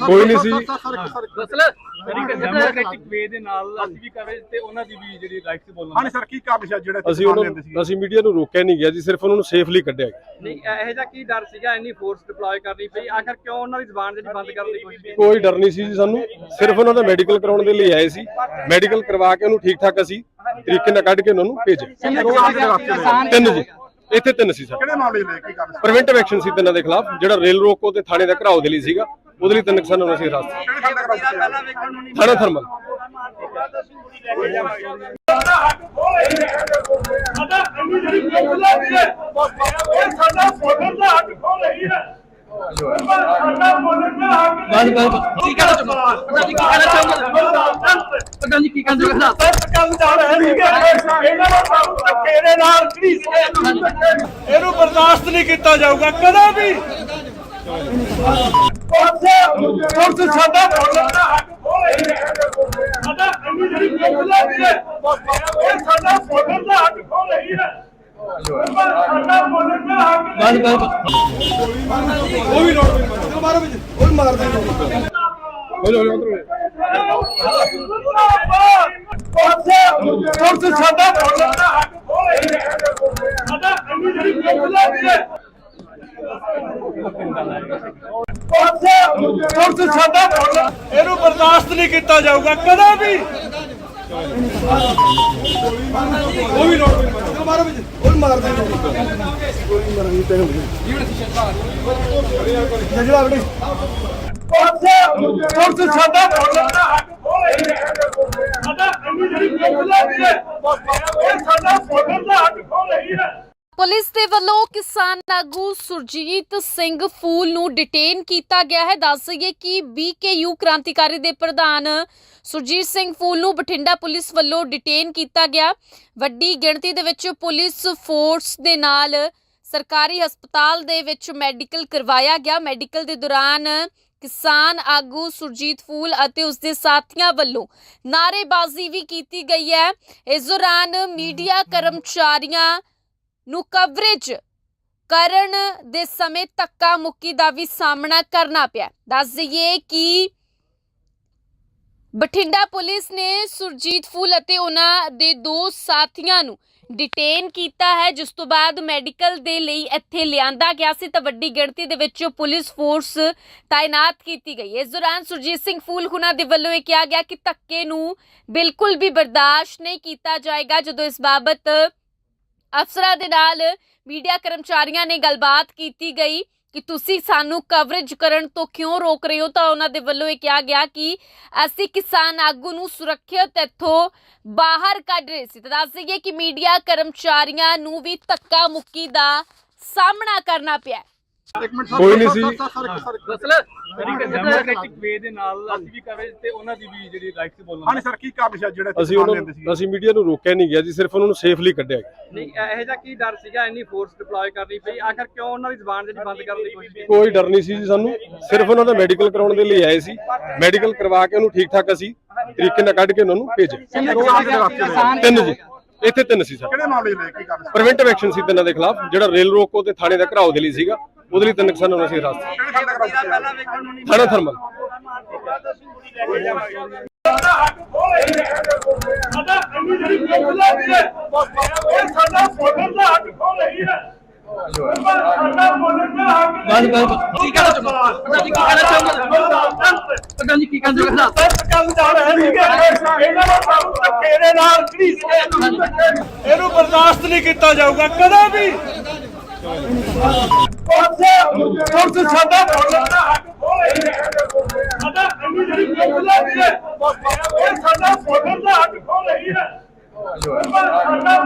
ਕੋਈ ਨਹੀਂ ਸੀ। ਮਸਲਾ ਡੈਮੋਕ੍ਰੈਟਿਕ ਵੇ ਦੇ ਨਾਲ ਅਸੀਂ ਵੀ ਕਰ ਰਹੇ ਤੇ ਉਹਨਾਂ ਦੀ ਵੀ ਜਿਹੜੀ ਰਾਈਟ ਸੀ ਬੋਲਣ ਹਾਂਜੀ ਸਰ ਕੀ ਕੰਮ ਸੀ ਜਿਹੜਾ ਅਸੀਂ ਉਹਨਾਂ ਨੂੰ ਅਸੀਂ ਮੀਡੀਆ ਨੂੰ ਰੋਕਿਆ ਨਹੀਂ ਗਿਆ ਜੀ ਸਿਰਫ ਉਹਨਾਂ ਨੂੰ ਸੇਫਲੀ ਕੱਢਿਆ ਗਿਆ। ਨਹੀਂ ਇਹੋ ਜਿਹਾ ਕੀ ਡਰ ਸੀਗਾ? ਇੰਨੀ ਫੋਰਸ ਡਿਪਲੋਏ ਕਰਨੀ ਪਈ। ਆਖਰ ਕਿਉਂ ਉਹਨਾਂ ਦੀ ਜ਼ਬਾਨ ਜਿਹੜੀ ਬੰਦ ਕਰਨ ਦੀ ਕੋਸ਼ਿਸ਼ ਕੀਤੀ? ਕੋਈ ਡਰ ਨਹੀਂ ਸੀ ਜੀ ਸਾਨੂੰ। ਸਿਰਫ ਉਹਨਾਂ ਦਾ ਮੈਡੀਕਲ ਕਰਾਉਣ ਦੇ ਲਈ ਆਏ ਸੀ। ਮੈਡੀਕਲ ਕਰਵਾ ਕੇ ਉਹਨੂੰ ਠੀਕ ਠਾਕ ਅਸੀਂ ਤਰੀਕੇ ਨਾਲ ਕੱਢ ਕੇ ਉਹਨਾਂ ਨੂੰ ਭੇਜਿਆ। ਤਿੰਨ ਜੀ। ਇੱਥੇ ਤਿੰਨ ਸੀ ਸਰ ਕਿਹੜੇ ਮਾਮਲੇ ਲੈ ਕੀ ਕੰਮ ਪ੍ਰੀਵੈਂਟਿਵ ਐਕਸ਼ਨ ਸੀ ਤਿੰਨਾਂ ਦੇ ਖਿਲਾਫ ਜਿਹੜਾ ਰੇਲ ਰੋਕੋ ਤੇ ਥਾਣੇ ਦਾ ਘਰਾਓ ਦੇ ਲਈ ਸੀਗਾ ਉਹਦੇ ਲਈ ਤਿੰਨ ਕਿਸਾਨਾਂ ਨੂੰ ਅਸੀਂ ਹਿਰਾਸਤ ਕਿਹੜੇ ਥਾਣਾ ਥਰਮਲ ਸਾਡਾ ਇੰਨੀ ਜਿਹੜੀ ਕੋਕਲਾ ਵੀ ਹੈ ਇਹ ਸਾਡਾ ਵੋਟਰ ਦਾ ਹੱਕ ਖੋ ਰਹੀ ਹੈ ਸਾਡਾ ਵੋਟਰ ਦਾ ਹੱਕ ਬਸ ਬਸ ਕੀ ਕਹਿਣਾ ਚਾਹੁੰਦਾ ਪ੍ਰਧਾਨ ਜੀ ਕੀ ਕਹਿਣਾ ਚਾਹੁੰਦਾ? ਪ੍ਰਧਾਨ ਜੀ ਕੀ ਕਹਿਣਾ ਚਾਹੁੰਦਾ। ਕੰਮ ਚੱਲ ਰਿਹਾ ਸੀਗਾ ਇਹਨਾਂ ਨੂੰ ਸਾਨੂੰ ਧੱਕੇ ਦੇ ਨਾਲ ਘੜੀਸ ਕੇ ਇਹਨੂੰ ਬਰਦਾਸ਼ਤ ਨਹੀਂ ਕੀਤਾ ਜਾਊਗਾ ਕਦੇ ਵੀ। ਪੁਲਿਸ ਸਾਡਾ ਵੋਟਰ ਦਾ ਹੱਕ ਖੋ ਰਹੀ ਹੈ ਸਾਡਾ ਇੰਨੀ ਜਿਹੜੀ ਕੋਕਲਾ ਵੀ ਹੈ ਇਹ ਸਾਡਾ ਵੋਟਰ ਦਾ ਹੱਕ ਖੋ ਰਹੀ ਹੈ। ਸਾਡਾ ਵੋਟਰ ਦਾ ਹੱਕ ਬਸ ਬਸ ਪੁਲਿਸ ਸਾਡਾ ਵੋਟਰ ਦਾ ਹੱਕ ਖੋ ਰਹੀ ਹੈ ਸਾਡਾ ਇੰਨੀ ਜਿਹੜੀ ਕੋਕਲਾ ਵੀ ਹੈ ਪੁਲਿਸ ਸਾਡਾ ਇਹਨੂੰ ਬਰਦਾਸ਼ਤ ਨਹੀਂ ਕੀਤਾ ਜਾਊਗਾ ਕਦੇ ਵੀ ਲੋੜ ਪੁਲਿਸ ਸਾਡਾ ਵੋਟਰ ਦਾ ਹੱਕ ਖੋ ਰਹੀ ਹੈ। ਸਾਡਾ ਇੰਨੀ ਜਿਹੜੀ ਕੋਕਲਾ ਵੀ ਹੈ, ਇਹ ਸਾਡਾ ਵੋਟਰ ਦਾ ਹੱਕ ਖੋ ਰਹੀ ਹੈ। ਪੁਲਿਸ ਦੇ ਵੱਲੋਂ ਕਿਸਾਨ ਆਗੂ ਸੁਰਜੀਤ ਸਿੰਘ ਫੂਲ ਨੂੰ ਡਿਟੇਨ ਕੀਤਾ ਗਿਆ ਹੈ। ਦੱਸ ਦਈਏ ਕਿ ਬੀਕੇਯੂ ਕ੍ਰਾਂਤੀਕਾਰੀ ਦੇ ਪ੍ਰਧਾਨ ਸੁਰਜੀਤ ਸਿੰਘ ਫੂਲ ਨੂੰ ਬਠਿੰਡਾ ਪੁਲਿਸ ਵੱਲੋਂ ਡਿਟੇਨ ਕੀਤਾ ਗਿਆ। ਵੱਡੀ ਗਿਣਤੀ ਦੇ ਵਿੱਚ ਪੁਲਿਸ ਫੋਰਸ ਦੇ ਨਾਲ ਸਰਕਾਰੀ ਹਸਪਤਾਲ ਦੇ ਵਿੱਚ ਮੈਡੀਕਲ ਕਰਵਾਇਆ ਗਿਆ। ਮੈਡੀਕਲ ਦੇ ਦੌਰਾਨ ਕਿਸਾਨ ਆਗੂ ਸੁਰਜੀਤ ਫੂਲ ਅਤੇ ਉਸ ਦੇ ਸਾਥੀਆਂ ਵੱਲੋਂ ਨਾਅਰੇਬਾਜ਼ੀ ਵੀ ਕੀਤੀ ਗਈ ਹੈ। ਇਸ ਦੌਰਾਨ ਮੀਡੀਆ ਕਰਮਚਾਰੀਆਂ ਨੂੰ ਕਵਰੇਜ ਕਰਨ ਦੇ ਸਮੇਂ ਧੱਕਾ ਮੁੱਕੀ ਦਾ ਵੀ ਸਾਹਮਣਾ ਕਰਨਾ ਪਿਆ। ਦੱਸ ਦਈਏ ਕਿ ਬਠਿੰਡਾ ਪੁਲਿਸ ਨੇ ਸੁਰਜੀਤ ਫੂਲ ਅਤੇ ਉਹਨਾਂ ਦੇ ਦੋ ਸਾਥੀਆਂ ਨੂੰ ਡਿਟੇਨ ਕੀਤਾ ਹੈ, ਜਿਸ ਤੋਂ ਬਾਅਦ ਮੈਡੀਕਲ ਦੇ ਲਈ ਇੱਥੇ ਲਿਆਂਦਾ ਗਿਆ ਸੀ ਤਾਂ ਵੱਡੀ ਗਿਣਤੀ ਦੇ ਵਿੱਚ ਪੁਲਿਸ ਫੋਰਸ ਤਾਇਨਾਤ ਕੀਤੀ ਗਈ। ਇਸ ਦੌਰਾਨ ਸੁਰਜੀਤ ਸਿੰਘ ਫੂਲ ਹੁਣਾ ਦੇ ਵੱਲੋਂ ਇਹ ਕਿਹਾ ਗਿਆ ਕਿ ਧੱਕੇ ਨੂੰ ਬਿਲਕੁਲ ਵੀ ਬਰਦਾਸ਼ਤ ਨਹੀਂ ਕੀਤਾ ਜਾਏਗਾ, ਜਦੋਂ ਇਸ ਬਾਬਤ ਅਫਸਰਾਂ ਦੇ ਨਾਲ ਮੀਡੀਆ ਕਰਮਚਾਰੀਆਂ ਨੇ ਗੱਲਬਾਤ ਕੀਤੀ ਗਈ ਕਿ ਤੁਸੀਂ ਸਾਨੂੰ ਕਵਰੇਜ ਕਰਨ ਤੋਂ ਕਿਉਂ ਰੋਕ ਰਹੇ ਹੋ? ਤਾਂ ਉਹਨਾਂ ਦੇ ਵੱਲੋਂ ਇਹ ਕਿਹਾ ਗਿਆ ਕਿ ਅਸੀਂ ਕਿਸਾਨ ਆਗੂ ਨੂੰ ਸੁਰੱਖਿਅਤ ਇੱਥੋਂ ਬਾਹਰ ਕੱਢ ਰਹੇ ਸੀ। ਤਾਂ ਦੱਸ ਦਈਏ ਕਿ ਮੀਡੀਆ ਕਰਮਚਾਰੀਆਂ ਨੂੰ ਵੀ ਧੱਕਾ ਮੁੱਕੀ ਦਾ ਸਾਹਮਣਾ ਕਰਨਾ ਪਿਆ ਕੋਈ ਨਹੀਂ ਸੀ। ਮਸਲਾ ਡੈਮੋਕ੍ਰੈਟਿਕ ਵੇ ਦੇ ਨਾਲ ਅਸੀਂ ਵੀ ਕਰ ਰਹੇ ਤੇ ਉਹਨਾਂ ਦੀ ਵੀ ਜਿਹੜੀ ਰਾਈਟ ਸੀ ਬੋਲਣ। ਹਾਂਜੀ ਸਰ ਕੀ ਕੰਮ ਸੀ ਜਿਹੜਾ ਅਸੀਂ ਉਹਨਾਂ ਨੂੰ ਅਸੀਂ ਮੀਡੀਆ ਨੂੰ ਰੋਕਿਆ ਨਹੀਂ ਗਿਆ ਜੀ ਸਿਰਫ ਉਹਨਾਂ ਨੂੰ ਸੇਫਲੀ ਕੱਢਿਆ ਗਿਆ। ਨਹੀਂ ਇਹੋ ਜਿਹਾ ਕੀ ਡਰ ਸੀਗਾ? ਇੰਨੀ ਫੋਰਸ ਡਿਪਲੋਏ ਕਰਨੀ ਪਈ। ਆਖਰ ਕਿਉਂ ਉਹਨਾਂ ਦੀ ਜ਼ਬਾਨ ਜਿਹੜੀ ਬੰਦ ਕਰਨ ਦੀ ਕੋਸ਼ਿਸ਼ ਕੀਤੀ? ਕੋਈ ਡਰ ਨਹੀਂ ਸੀ ਜੀ ਸਾਨੂੰ। ਸਿਰਫ ਉਹਨਾਂ ਦਾ ਮੈਡੀਕਲ ਕਰਾਉਣ ਦੇ ਲਈ ਆਏ ਸੀ। ਮੈਡੀਕਲ ਕਰਵਾ ਕੇ ਉਹਨੂੰ ਠੀਕ ਠਾਕ ਅਸੀਂ ਤਰੀਕੇ ਨਾਲ ਕੱਢ ਕੇ ਉਹਨਾਂ ਨੂੰ ਭੇਜਿਆ। ਤਿੰਨ ਜੀ। ਇੱਥੇ ਤਿੰਨ ਸੀ ਸਰ ਕਿਹੜੇ ਮਾਮਲੇ ਲੈ ਕੀ ਕੰਮ ਪ੍ਰੀਵੈਂਟਿਵ ਐਕਸ਼ਨ ਸੀ ਤਿੰਨਾਂ ਦੇ ਖਿਲਾਫ ਜਿਹੜਾ ਰੇਲ ਰੋਕੋ ਤੇ ਥਾਣੇ ਦਾ ਘਰਾਓ ਦੇ ਲਈ ਸੀਗਾ ਉਹਦੇ ਲਈ ਤਿੰਨ ਕਿਸਾਨਾਂ ਨੂੰ ਅਸੀਂ ਹਿਰਾਸਤ ਕਿਹੜੇ ਥਾਣਾ ਥਰਮਲ ਸਾਡਾ ਹੱਕ ਖੋ ਰਹੀ ਹੈ ਸਾਡਾ ਇੰਨੀ ਜਿਹੜੀ ਕੋਕਲਾ ਵੀ ਹੈ ਇਹ ਸਾਡਾ ਵੋਟਰ ਦਾ ਹੱਕ ਖੋ ਰਹੀ ਹੈ ਦਾ ਬਸ ਬਸ। ਕੀ ਕਹਿਣਾ ਚਾਹੁੰਦਾ? ਪ੍ਰਧਾਨ ਜੀ ਕੀ ਕਹਿਣਾ ਚਾਹੁੰਦਾ? ਪ੍ਰਧਾਨ ਜੀ ਕੀ ਕਹਿਣਾ ਚਾਹੁੰਦਾ? ਕੰਮ ਰਿਹਾ ਸੀਗਾ ਇਹਨਾਂ ਨੂੰ ਸਾਨੂੰ ਧੱਕੇ ਦੇ ਨਾਲ ਘੜੀਸ ਕੇ ਇਹਨੂੰ ਬਰਦਾਸ਼ਤ ਨਹੀਂ ਕੀਤਾ ਜਾਊਗਾ ਕਦੇ ਵੀ। ਪੁਲਿਸ ਸਾਡਾ ਵੋਟਰ ਦਾ ਹੱਕ ਖੋ ਰਹੀ ਹੈ। ਸਾਡਾ ਇੰਨੀ ਜਿਹੜੀ ਵੀ ਹੈ। ਇਹ ਸਾਡਾ ਵੋਟਰ ਦਾ ਹੱਕ ਖੋ ਰਹੀ ਹੈ। ਸਾਡਾ